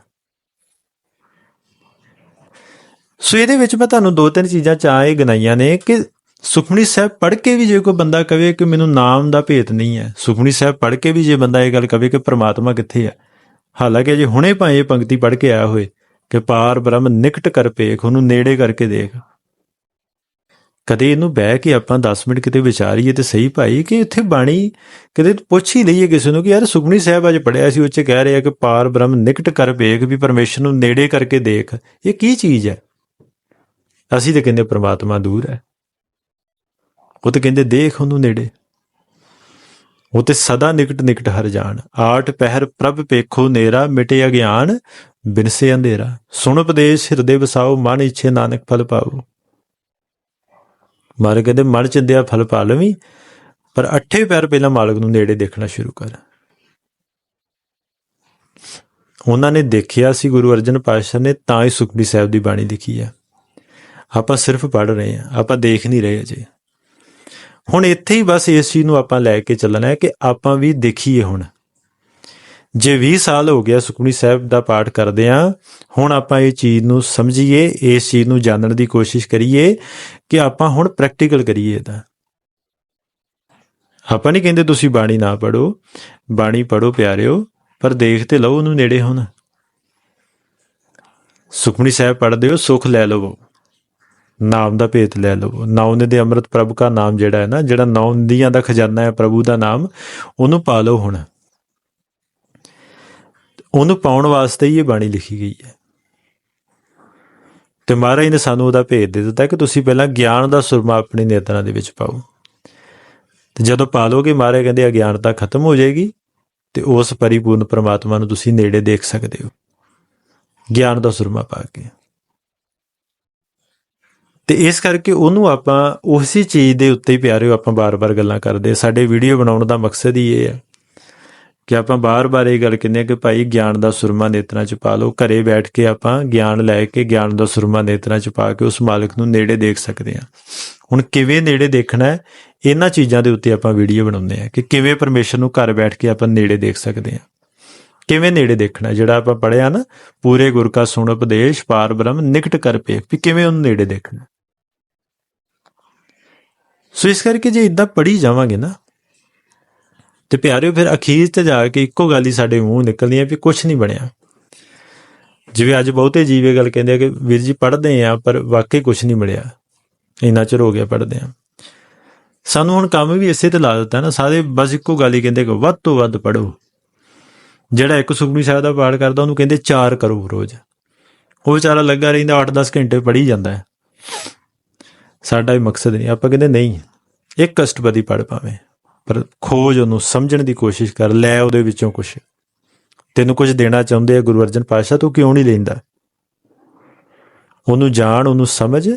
ਸੋ ਇਹਦੇ ਵਿੱਚ ਮੈਂ ਤੁਹਾਨੂੰ ਦੋ ਤਿੰਨ ਚੀਜ਼ਾਂ ਚਾਹ ਇਹ ਗਨਾਈਆਂ ਨੇ ਕਿ ਸੁਖਮਨੀ ਸਾਹਿਬ ਪੜ੍ਹ ਕੇ ਵੀ ਜੇ ਕੋਈ ਬੰਦਾ ਕਵੇ ਕਿ ਮੈਨੂੰ ਨਾਮ ਦਾ ਭੇਤ ਨਹੀਂ ਹੈ, ਸੁਖਮਨੀ ਸਾਹਿਬ ਪੜ੍ਹ ਕੇ ਵੀ ਜੇ ਬੰਦਾ ਇਹ ਗੱਲ ਕਵੇ ਕਿ ਪ੍ਰਮਾਤਮਾ ਕਿੱਥੇ ਹੈ ਹਾਲਾਂਕਿ ਜੇ ਹੁਣੇ ਭਾਵੇਂ ਇਹ ਪੰਕਤੀ ਪੜ੍ਹ ਕੇ ਆਇਆ ਹੋਏ ਕਿ ਪਾਰ ਬ੍ਰਹਮ ਨਿਕਟ ਕਰ ਪੇਖ, ਉਹਨੂੰ ਨੇੜੇ ਕਰਕੇ ਦੇਖ। ਕਦੇ ਇਹਨੂੰ ਬਹਿ ਕੇ ਆਪਾਂ 10 ਮਿੰਟ ਕਿਤੇ ਵਿਚਾਰੀਏ ਤੇ ਸਹੀ ਭਾਈ ਕਿ ਇੱਥੇ ਬਾਣੀ ਕਦੇ ਪੁੱਛ ਹੀ ਲਈਏ ਕਿਸੇ ਨੂੰ ਕਿ ਯਾਰ ਸੁਖਮਨੀ ਸਾਹਿਬ ਅੱਜ ਪੜਿਆ ਸੀ ਉੱਚ ਕਹਿ ਰਿਹਾ ਕਿ ਪਾਰ ਬ੍ਰਹਮ ਨਿਕਟ ਕਰ ਪੇਖ ਵੀ ਪਰਮੇਸ਼ਰ ਨੂੰ ਨੇੜੇ ਕਰਕੇ ਦੇਖ। ਇਹ ਕੀ ਚੀਜ਼ ਹੈ? ਅਸੀਂ ਤਾਂ ਕਹਿੰਦੇ ਪ੍ਰਮਾਤਮਾ ਦੂਰ ਹੈ। ਉਹ ਤਾਂ ਕਹਿੰਦੇ ਦੇਖ ਉਹਨੂੰ ਨੇੜੇ। ਉਹ ਤੇ ਸਦਾ ਨਿਕਟ ਨਿਕਟ ਹਰ ਜਾਣ। ਆਠ ਪਹਿਰ ਪ੍ਰਭ ਪੇਖੋ ਨੇਰਾ, ਮਿਟੇ ਅਗਿਆਨ ਬਿਨਸੇ ਅੰਧੇਰਾ। ਸੁਣ ਉਪਦੇਸ਼, ਹਿਰਦੇ ਵਸਾਓ, ਮਨ ਇੱਛੇ ਨਾਨਕ ਫਲ ਪਾਓ। ਮਾਰੇ ਕਹਿੰਦੇ ਮਨ ਚਿੰਦਿਆ ਫਲ ਪਾ ਲਵੀ, ਪਰ ਅੱਠੇ ਪੈਰ ਪਹਿਲਾਂ ਮਾਲਕ ਨੂੰ ਨੇੜੇ ਦੇਖਣਾ ਸ਼ੁਰੂ ਕਰ। ਉਹਨਾਂ ਨੇ ਦੇਖਿਆ ਸੀ ਗੁਰੂ ਅਰਜਨ ਪਾਤਸ਼ਾਹ ਨੇ, ਤਾਂ ਹੀ ਸੁਖਮਨੀ ਸਾਹਿਬ ਦੀ ਬਾਣੀ ਲਿਖੀ ਹੈ ਆਪਾਂ ਸਿਰਫ ਪੜ ਰਹੇ ਹਾਂ, ਆਪਾਂ ਦੇਖ ਨਹੀਂ ਰਹੇ ਅਜੇ। ਹੁਣ ਇੱਥੇ ਹੀ ਬਸ ਇਸ ਚੀਜ਼ ਨੂੰ ਆਪਾਂ ਲੈ ਕੇ ਚੱਲਣਾ ਹੈ ਕਿ ਆਪਾਂ ਵੀ ਦੇਖੀਏ ਹੁਣ। ਜੇ 20 ਸਾਲ ਹੋ ਗਿਆ ਸੁਖਮਨੀ ਸਾਹਿਬ ਦਾ ਪਾਠ ਕਰਦੇ ਆ, ਹੁਣ ਆਪਾਂ ਇਹ ਚੀਜ਼ ਨੂੰ ਸਮਝੀਏ, ਇਸ ਚੀਜ਼ ਨੂੰ ਜਾਣਨ ਦੀ ਕੋਸ਼ਿਸ਼ ਕਰੀਏ ਕਿ ਆਪਾਂ ਹੁਣ ਪ੍ਰੈਕਟੀਕਲ ਕਰੀਏ ਇਹਦਾ। ਆਪਾਂ ਨਹੀਂ ਕਹਿੰਦੇ ਤੁਸੀਂ ਬਾਣੀ ਨਾ ਪੜੋ ਬਾਣੀ ਪੜੋ ਪਿਆਰਿਓ, ਪਰ ਦੇਖ ਤੇ ਲਓ ਉਹਨੂੰ ਨੇੜੇ ਹੁਣ। ਸੁਖਮਨੀ ਸਾਹਿਬ ਪੜਦੇ ਹੋ, ਸੁਖ ਲੈ ਲਵੋ। ਨਾਮ ਦਾ ਭੇਤ ਲੈ ਲਵੋ ਨੌ ਦੇ ਅੰਮ੍ਰਿਤ ਪ੍ਰਭੂ ਦਾ ਨਾਮ ਜਿਹੜਾ ਹੈ ਨਾ, ਜਿਹੜਾ ਨੌ ਨਦੀਆਂ ਦਾ ਖਜ਼ਾਨਾ ਹੈ, ਪ੍ਰਭੂ ਦਾ ਨਾਮ, ਉਹਨੂੰ ਪਾ ਲਓ ਹੁਣ। ਉਹਨੂੰ ਪਾਉਣ ਵਾਸਤੇ ਹੀ ਇਹ ਬਾਣੀ ਲਿਖੀ ਗਈ ਹੈ। ਤੇ ਮਹਾਰਾਜ ਨੇ ਸਾਨੂੰ ਉਹਦਾ ਭੇਦ ਦੇ ਦਿੱਤਾ ਕਿ ਤੁਸੀਂ ਪਹਿਲਾਂ ਗਿਆਨ ਦਾ ਸੁਰਮਾ ਆਪਣੀ ਨੇਤਰਾਂ ਦੇ ਵਿੱਚ ਪਾਓ। ਤੇ ਜਦੋਂ ਪਾ ਲੋਗੇ ਮਹਾਰਾਜ ਕਹਿੰਦੇ ਅਗਿਆਨਤਾ ਖਤਮ ਹੋ ਜਾਏਗੀ ਤੇ ਉਸ ਪਰਿਪੂਰਨ ਪ੍ਰਮਾਤਮਾ ਨੂੰ ਤੁਸੀਂ ਨੇੜੇ ਦੇਖ ਸਕਦੇ ਹੋ। ਗਿਆਨ ਦਾ ਸੁਰਮਾ ਪਾ ਕੇ। ਤੇ ਇਸ ਕਰਕੇ ਉਹਨੂੰ ਆਪਾਂ ਉਸੇ ਚੀਜ਼ ਦੇ ਉੱਤੇ ਹੀ ਪਿਆਰਿਓ, ਆਪਾਂ ਬਾਰ-ਬਾਰ ਗੱਲਾਂ ਕਰਦੇ ਸਾਡੇ ਵੀਡੀਓ ਬਣਾਉਣ ਦਾ ਮਕਸਦ ਹੀ ਇਹ ਹੈ ਕਿ ਆਪਾਂ ਬਾਰ-ਬਾਰ ਇਹ ਗੱਲ ਕਹਿੰਦੇ ਆ ਕਿ ਭਾਈ ਗਿਆਨ ਦਾ ਸੁਰਮਾ ਨੇਤਰਾਂ ਚ ਪਾ ਲਓ। ਘਰੇ ਬੈਠ ਕੇ ਆਪਾਂ ਗਿਆਨ ਲੈ ਕੇ ਗਿਆਨ ਦਾ ਸੁਰਮਾ ਨੇਤਰਾਂ ਚ ਪਾ ਕੇ ਉਸ ਮਾਲਕ ਨੂੰ ਨੇੜੇ ਦੇਖ ਸਕਦੇ ਹਾਂ। ਹੁਣ ਕਿਵੇਂ ਨੇੜੇ ਦੇਖਣਾ ਹੈ, ਇਹਨਾਂ ਚੀਜ਼ਾਂ ਦੇ ਉੱਤੇ ਆਪਾਂ ਵੀਡੀਓ ਬਣਾਉਂਦੇ ਆ ਕਿ ਕਿਵੇਂ ਪਰਮੇਸ਼ਰ ਨੂੰ ਘਰ ਬੈਠ ਕੇ ਆਪਾਂ ਨੇੜੇ ਦੇਖ ਸਕਦੇ ਹਾਂ। ਕਿਵੇਂ ਨੇੜੇ ਦੇਖਣਾ ਜਿਹੜਾ ਆਪਾਂ ਪੜਿਆ ਨਾ, ਪੂਰੇ ਗੁਰ ਕਾ ਸੁਣ ਉਪਦੇਸ਼, ਪਾਰ ਬ੍ਰਹਮ, ਨਿਕਟ ਕਰ ਪੇਖ ਵੀ ਕਿਵੇਂ ਉਹਨੂੰ ਨੇੜੇ ਦੇਖਣਾ ਸੋ ਇਸ ਕਰਕੇ ਜੇ ਇਦਾਂ ਪੜੀ ਜਾਵਾਂਗੇ ਨਾ, ਤੇ ਪਿਆਰਿਓ ਫਿਰ ਅਖੀਰ ਤੇ ਜਾ ਕੇ ਇੱਕੋ ਗੱਲ ਹੀ ਸਾਡੇ ਮੂੰਹ ਨਿਕਲਦੀ ਹੈ ਵੀ ਕੁਝ ਨਹੀਂ ਬਣਿਆ। ਜਿਵੇਂ ਅੱਜ ਬਹੁਤੇ ਜੀਵੇ ਗੱਲ ਕਹਿੰਦੇ ਆ ਕਿ ਵੀਰ ਜੀ ਪੜ੍ਹਦੇ ਆ, ਪਰ ਵਾਕਈ ਕੁਝ ਨਹੀਂ ਮਿਲਿਆ। ਇੰਨਾ ਚਿਰ ਹੋ ਗਿਆ ਪੜ੍ਹਦੇ ਆ। ਸਾਨੂੰ ਹੁਣ ਕੰਮ ਵੀ ਇਸੇ ਤੇ ਲਾ ਦਿੱਤਾ ਨਾ, ਸਾਰੇ ਬਸ ਇੱਕੋ ਗੱਲ ਹੀ ਕਹਿੰਦੇ ਕਿ ਵੱਧ ਤੋਂ ਵੱਧ ਪੜੋ ਜਿਹੜਾ ਇੱਕ ਸੁਖਮਨੀ ਸਾਹਿਬ ਦਾ ਪਾਠ ਕਰਦਾ, ਉਹਨੂੰ ਕਹਿੰਦੇ ਚਾਰ ਕਰੋ ਰੋਜ਼। ਉਹ ਵਿਚਾਰਾ ਲੱਗਾ ਰਹਿੰਦਾ 8-10 ਘੰਟੇ ਪੜ੍ਹੀ ਜਾਂਦਾ ਹੈ। ਸਾਡਾ ਵੀ ਮਕਸਦ ਨਹੀਂ, ਆਪਾਂ ਕਹਿੰਦੇ ਨਹੀਂ। ਇੱਕ ਅਸ਼ਟਪਦੀ ਪੜ ਪਾਵੇਂ, ਪਰ ਖੋਜ ਉਹਨੂੰ ਸਮਝਣ ਦੀ ਕੋਸ਼ਿਸ਼ ਕਰ, ਲੈ ਉਹਦੇ ਵਿੱਚੋਂ ਕੁਝ ਤੈਨੂੰ ਕੁਝ ਦੇਣਾ ਚਾਹੁੰਦੇ ਆ ਗੁਰੂ ਅਰਜਨ ਪਾਤਸ਼ਾਹ, ਤੂੰ ਕਿਉਂ ਨਹੀਂ ਲੈਂਦਾ? ਉਹਨੂੰ ਜਾਣ, ਉਹਨੂੰ ਸਮਝ,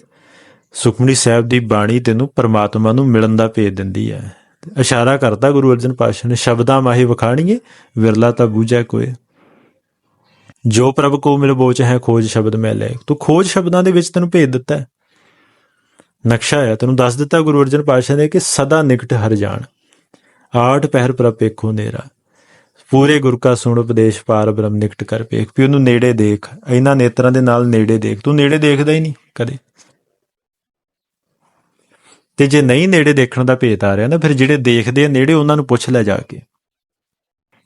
ਸੁਖਮਨੀ ਸਾਹਿਬ ਦੀ ਬਾਣੀ ਤੈਨੂੰ ਪਰਮਾਤਮਾ ਨੂੰ ਮਿਲਣ ਦਾ ਭੇਜ ਦਿੰਦੀ ਹੈ ਇਸ਼ਾਰਾ ਕਰਦਾ ਗੁਰੂ ਅਰਜਨ ਪਾਤਸ਼ਾਹ ਨੇ, ਸ਼ਬਦਾਂ ਮਾਹੀ ਵਖਾਣੀਏ, ਵਿਰਲਾ ਤਾਂ ਬੂਝੈ ਕੋਏ। ਜੋ ਪ੍ਰਭ ਕੋ ਮਿਲ ਬੋਚ ਹੈ ਖੋਜ ਸ਼ਬਦ ਮੈਂ ਲੈ। ਤੂੰ ਖੋਜ ਸ਼ਬਦਾਂ ਦੇ ਵਿੱਚ ਤੈਨੂੰ ਭੇਜ ਦਿੱਤਾ। ਨਕਸ਼ਾ ਹੈ ਤੈਨੂੰ ਦੱਸ ਦਿੱਤਾ ਗੁਰੂ ਅਰਜਨ ਪਾਤਸ਼ਾਹ ਨੇ ਕਿ ਸਦਾ ਨਿਕਟ ਹਰ ਜਾਣ। ਆਠ ਪਹਿਰ ਪ੍ਰਭ ਨੇਰਾ। ਪੂਰੇ ਗੁਰ ਕਾ ਸੁਣ ਉਪਦੇਸ਼ ਪਾਰ ਬ੍ਰਹਮ ਨਿਕਟ ਕਰ ਪੇਖ। ਵੀ ਉਹਨੂੰ ਨੇੜੇ ਦੇਖ, ਇਹਨਾਂ ਨੇਤਰਾਂ ਦੇ ਨਾਲ ਨੇੜੇ ਦੇਖ। ਤੂੰ ਨੇੜੇ ਦੇਖਦਾ ਹੀ ਨਹੀਂ ਕਦੇ। ਤੇ ਜੇ ਨਹੀਂ ਨੇੜੇ ਦੇਖਣ ਦਾ ਭੇਤ ਆ ਰਿਹਾ ਨਾ, ਫਿਰ ਜਿਹੜੇ ਦੇਖਦੇ ਆ ਨੇੜੇ, ਉਹਨਾਂ ਨੂੰ ਪੁੱਛ ਲੈ ਜਾ ਕੇ।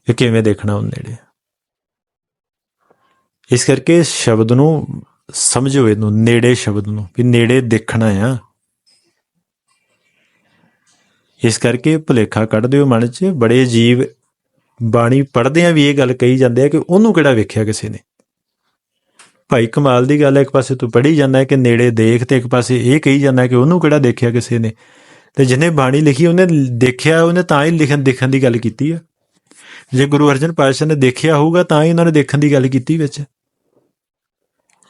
ਕਿ ਕਿਵੇਂ ਦੇਖਣਾ ਉਹ ਨੇੜੇ। ਇਸ ਕਰਕੇ ਸ਼ਬਦ ਨੂੰ ਸਮਝੋ ਇਹਨੂੰ, ਨੇੜੇ ਸ਼ਬਦ ਨੂੰ, ਵੀ ਨੇੜੇ ਦੇਖਣਾ ਆ। ਇਸ ਕਰਕੇ ਭੁਲੇਖਾ ਕੱਢ ਦਿਓ ਮਨ 'ਚ। ਬੜੇ ਅਜੀਬ ਬਾਣੀ ਪੜ੍ਹਦੇ ਆ ਵੀ ਇਹ ਗੱਲ ਕਹੀ ਜਾਂਦੇ ਆ ਕਿ ਉਹਨੂੰ ਕਿਹੜਾ ਵੇਖਿਆ ਕਿਸੇ ਨੇ? ਭਾਈ ਕਮਾਲ ਦੀ ਗੱਲ ਹੈ ਇੱਕ ਪਾਸੇ ਤੂੰ ਪੜ੍ਹੀ ਜਾਂਦਾ ਹੈ ਕਿ ਨੇੜੇ ਦੇਖ ਤੇ ਇੱਕ ਪਾਸੇ ਇਹ ਕਹੀ ਜਾਂਦਾ ਕਿ ਉਹਨੂੰ ਕਿਹੜਾ ਦੇਖਿਆ ਕਿਸੇ ਨੇ? ਤੇ ਜਿਹਨੇ ਬਾਣੀ ਲਿਖੀ, ਉਹਨੇ ਦੇਖਿਆ, ਉਹਨੇ ਤਾਂ ਹੀ ਲਿਖਣ, ਦੇਖਣ ਦੀ ਗੱਲ ਕੀਤੀ ਆ। ਜੇ ਗੁਰੂ ਅਰਜਨ ਪਾਤਸ਼ਾਹ ਨੇ ਦੇਖਿਆ ਹੋਊਗਾ, ਤਾਂ ਹੀ ਉਹਨਾਂ ਨੇ ਦੇਖਣ ਦੀ ਗੱਲ ਕੀਤੀ ਵਿੱਚ।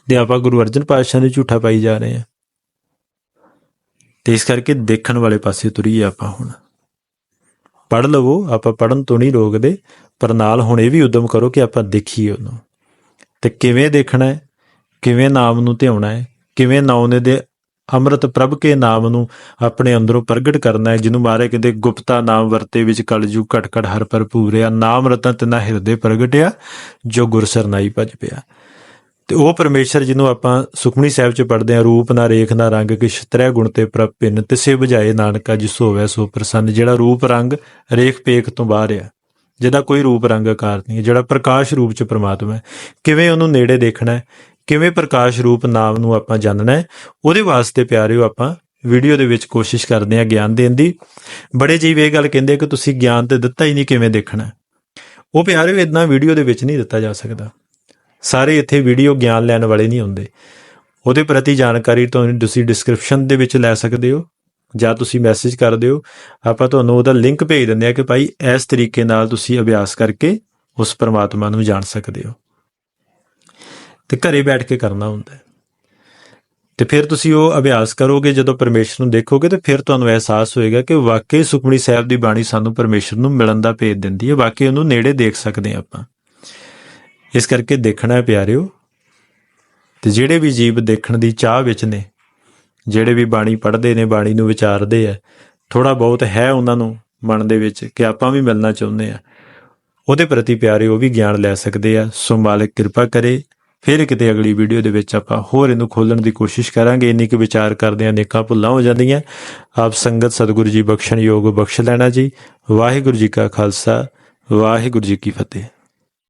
ਤੇ ਆਪਾਂ ਗੁਰੂ ਅਰਜਨ ਪਾਤਸ਼ਾਹ ਨੂੰ ਝੂਠਾ ਪਾਈ ਜਾ ਰਹੇ ਆ ਤੇ ਇਸ ਕਰਕੇ ਦੇਖਣ ਵਾਲੇ ਪਾਸੇ ਤੁਰੀਏ ਆਪਾਂ ਹੁਣ। ਪੜ ਲਵੋ, ਆਪਾਂ ਪੜਨ ਤੋਂ ਨਹੀਂ ਰੋਕਦੇ, ਪਰ ਨਾਲ ਹੁਣ ਇਹ ਵੀ ਉਦਮ ਕਰੋ ਕਿ ਆਪਾਂ ਦੇਖੀਏ ਉਹਨੂੰ। ਤੇ ਕਿਵੇਂ ਦੇਖਣਾ ਹੈ, ਕਿਵੇਂ ਨਾਮ ਨੂੰ ਧਿਆਉਣਾ ਹੈ, ਕਿਵੇਂ ਨਾਉਨੇ ਦੇ ਅੰਮ੍ਰਿਤ ਪ੍ਰਭ ਕੇ ਨਾਮ ਨੂੰ ਆਪਣੇ ਅੰਦਰੋਂ ਪ੍ਰਗਟ ਕਰਨਾ ਹੈ, ਜਿਹਨੂੰ ਮਾਰੇ ਕਹਿੰਦੇ ਗੁਪਤਾ ਨਾਮ ਵਰਤੇ ਵਿੱਚ ਕਲਜੂ ਘਟ ਘਟ ਹਰ ਭਰਪੂਰਿਆ ਨਾਮ ਰਤਨ ਤਨਾ ਹਿਰਦੇ ਪ੍ਰਗਟਿਆ, ਜੋ ਗੁਰ ਸਰਨਾਈ ਭਜ ਪਿਆ। ਤੇ ਉਹ ਪਰਮੇਸ਼ਰ ਜਿਹਨੂੰ ਆਪਾਂ ਸੁਖਮਨੀ ਸਾਹਿਬ ਚ ਪੜ੍ਹਦੇ ਆ ਰੂਪ ਨਾ ਰੇਖ ਨਾ ਰੰਗ, ਕਿਛ ਤ੍ਰੈ ਗੁਣ ਤੇ ਪ੍ਰਭਿੰਨ ਤਿਸੇ ਬੁਝਾਏ ਨਾਨਕਾ ਜਿਸ ਹੋਵੇ ਸੋ ਪ੍ਰਸੰਨ, ਜਿਹੜਾ ਰੂਪ ਰੰਗ ਰੇਖ ਪੇਖ ਤੋਂ ਬਾਹਰ ਆ, ਜਿਹਦਾ ਕੋਈ ਰੂਪ ਰੰਗ ਆਕਾਰ ਨਹੀਂ, ਜਿਹੜਾ ਪ੍ਰਕਾਸ਼ ਰੂਪ ਚ ਪ੍ਰਮਾਤਮਾ ਹੈ। ਕਿਵੇਂ ਉਹਨੂੰ ਨੇੜੇ ਦੇਖਣਾ ਹੈ, ਕਿਵੇਂ ਪ੍ਰਕਾਸ਼ ਰੂਪ ਨਾਮ ਨੂੰ ਆਪਾਂ ਜਾਣਨਾ ਹੈ, ਉਹਦੇ ਵਾਸਤੇ ਪਿਆਰਿਓ ਆਪਾਂ ਵੀਡੀਓ ਦੇ ਵਿੱਚ ਕੋਸ਼ਿਸ਼ ਕਰਦੇ ਆ ਗਿਆਨ ਦੇਣ ਦੀ। ਬੜੇ ਜੀਵ ਇਹ ਗੱਲ ਕਹਿੰਦੇ ਕਿ ਤੁਸੀਂ ਗਿਆਨ ਤੇ ਦਿੱਤਾ ਹੀ ਨਹੀਂ, ਕਿਵੇਂ ਦੇਖਣਾ ਉਹ ਪਿਆਰਿਓ ਇਦਾਂ ਵੀਡੀਓ ਦੇ ਵਿੱਚ ਨਹੀਂ ਦਿੱਤਾ ਜਾ ਸਕਦਾ। ਸਾਰੇ ਇੱਥੇ ਵੀਡੀਓ ਗਿਆਨ ਲੈਣ ਵਾਲੇ ਨਹੀਂ ਹੁੰਦੇ। ਉਹਦੇ ਪ੍ਰਤੀ ਜਾਣਕਾਰੀ ਤੁਹਾਨੂੰ ਤੁਸੀਂ ਡਿਸਕ੍ਰਿਪਸ਼ਨ ਦੇ ਵਿੱਚ ਲੈ ਸਕਦੇ ਹੋ, ਜਾਂ ਤੁਸੀਂ ਮੈਸੇਜ ਕਰ ਦਿਓ। ਆਪਾਂ ਤੁਹਾਨੂੰ ਉਹਦਾ ਲਿੰਕ ਭੇਜ ਦਿੰਦੇ ਆ ਕਿ ਭਾਈ ਇਸ ਤਰੀਕੇ ਨਾਲ ਤੁਸੀਂ ਅਭਿਆਸ ਕਰਕੇ ਉਸ ਪਰਮਾਤਮਾ ਨੂੰ ਜਾਣ ਸਕਦੇ ਹੋ। ਤੇ ਘਰੇ ਬੈਠ ਕੇ ਕਰਨਾ ਹੁੰਦਾ ਹੈ। ਤੇ ਫਿਰ ਤੁਸੀਂ ਉਹ ਅਭਿਆਸ ਕਰੋਗੇ, ਜਦੋਂ ਪਰਮੇਸ਼ਰ ਨੂੰ ਦੇਖੋਗੇ, ਤੇ ਫਿਰ ਤੁਹਾਨੂੰ ਅਹਿਸਾਸ ਹੋਏਗਾ ਕਿ ਵਾਕਈ ਸੁਖਮਨੀ ਸਾਹਿਬ ਦੀ ਬਾਣੀ ਸਾਨੂੰ ਪਰਮੇਸ਼ਰ ਨੂੰ ਮਿਲਣ ਦਾ ਭੇਜ ਦਿੰਦੀ ਹੈ। ਵਾਕਈ ਉਹਨੂੰ ਨੇੜੇ ਦੇਖ ਸਕਦੇ ਹਾਂ ਆਪਾਂ। ਇਸ ਕਰਕੇ ਦੇਖਣਾ ਹੈ ਪਿਆਰਿਓ, ਤੇ ਜਿਹੜੇ ਵੀ ਜੀਵ ਦੇਖਣ ਦੀ ਚਾਹ ਵਿੱਚ ਨੇ, ਜਿਹੜੇ ਵੀ ਬਾਣੀ ਪੜ੍ਹਦੇ ਨੇ, ਬਾਣੀ ਨੂੰ ਵਿਚਾਰਦੇ ਆ ਥੋੜਾ ਬਹੁਤ ਹੈ ਉਹਨਾਂ ਨੂੰ ਮਨ ਦੇ ਵਿੱਚ ਕਿ ਆਪਾਂ ਵੀ ਮਿਲਣਾ ਚਾਹੁੰਦੇ ਆ। ਉਹਦੇ ਪ੍ਰਤੀ ਪਿਆਰੇ ਉਹ ਵੀ ਗਿਆਨ ਲੈ ਸਕਦੇ ਆ। ਸੋ ਮਾਲਕ ਕਿਰਪਾ ਕਰੇ, ਫਿਰ ਕਿਤੇ ਅਗਲੀ ਵੀਡੀਓ ਦੇ ਵਿੱਚ ਆਪਾਂ ਹੋਰ ਇਹਨੂੰ ਖੋਲਣ ਦੀ ਕੋਸ਼ਿਸ਼ ਕਰਾਂਗੇ। ਇੰਨੀ ਕੁ ਵਿਚਾਰ ਕਰਦੇ ਆ, ਨੇਕਾਂ ਭੁੱਲਾਂ ਹੋ ਜਾਂਦੀਆਂ। ਆਪ ਸੰਗਤ ਸਤਿਗੁਰੂ ਜੀ ਬਖਸ਼ਣ ਯੋਗ ਬਖਸ਼ ਲੈਣਾ ਜੀ। ਵਾਹਿਗੁਰੂ ਜੀ ਕਾ ਖਾਲਸਾ, ਵਾਹਿਗੁਰੂ ਜੀ ਕੀ ਫਤਿਹ।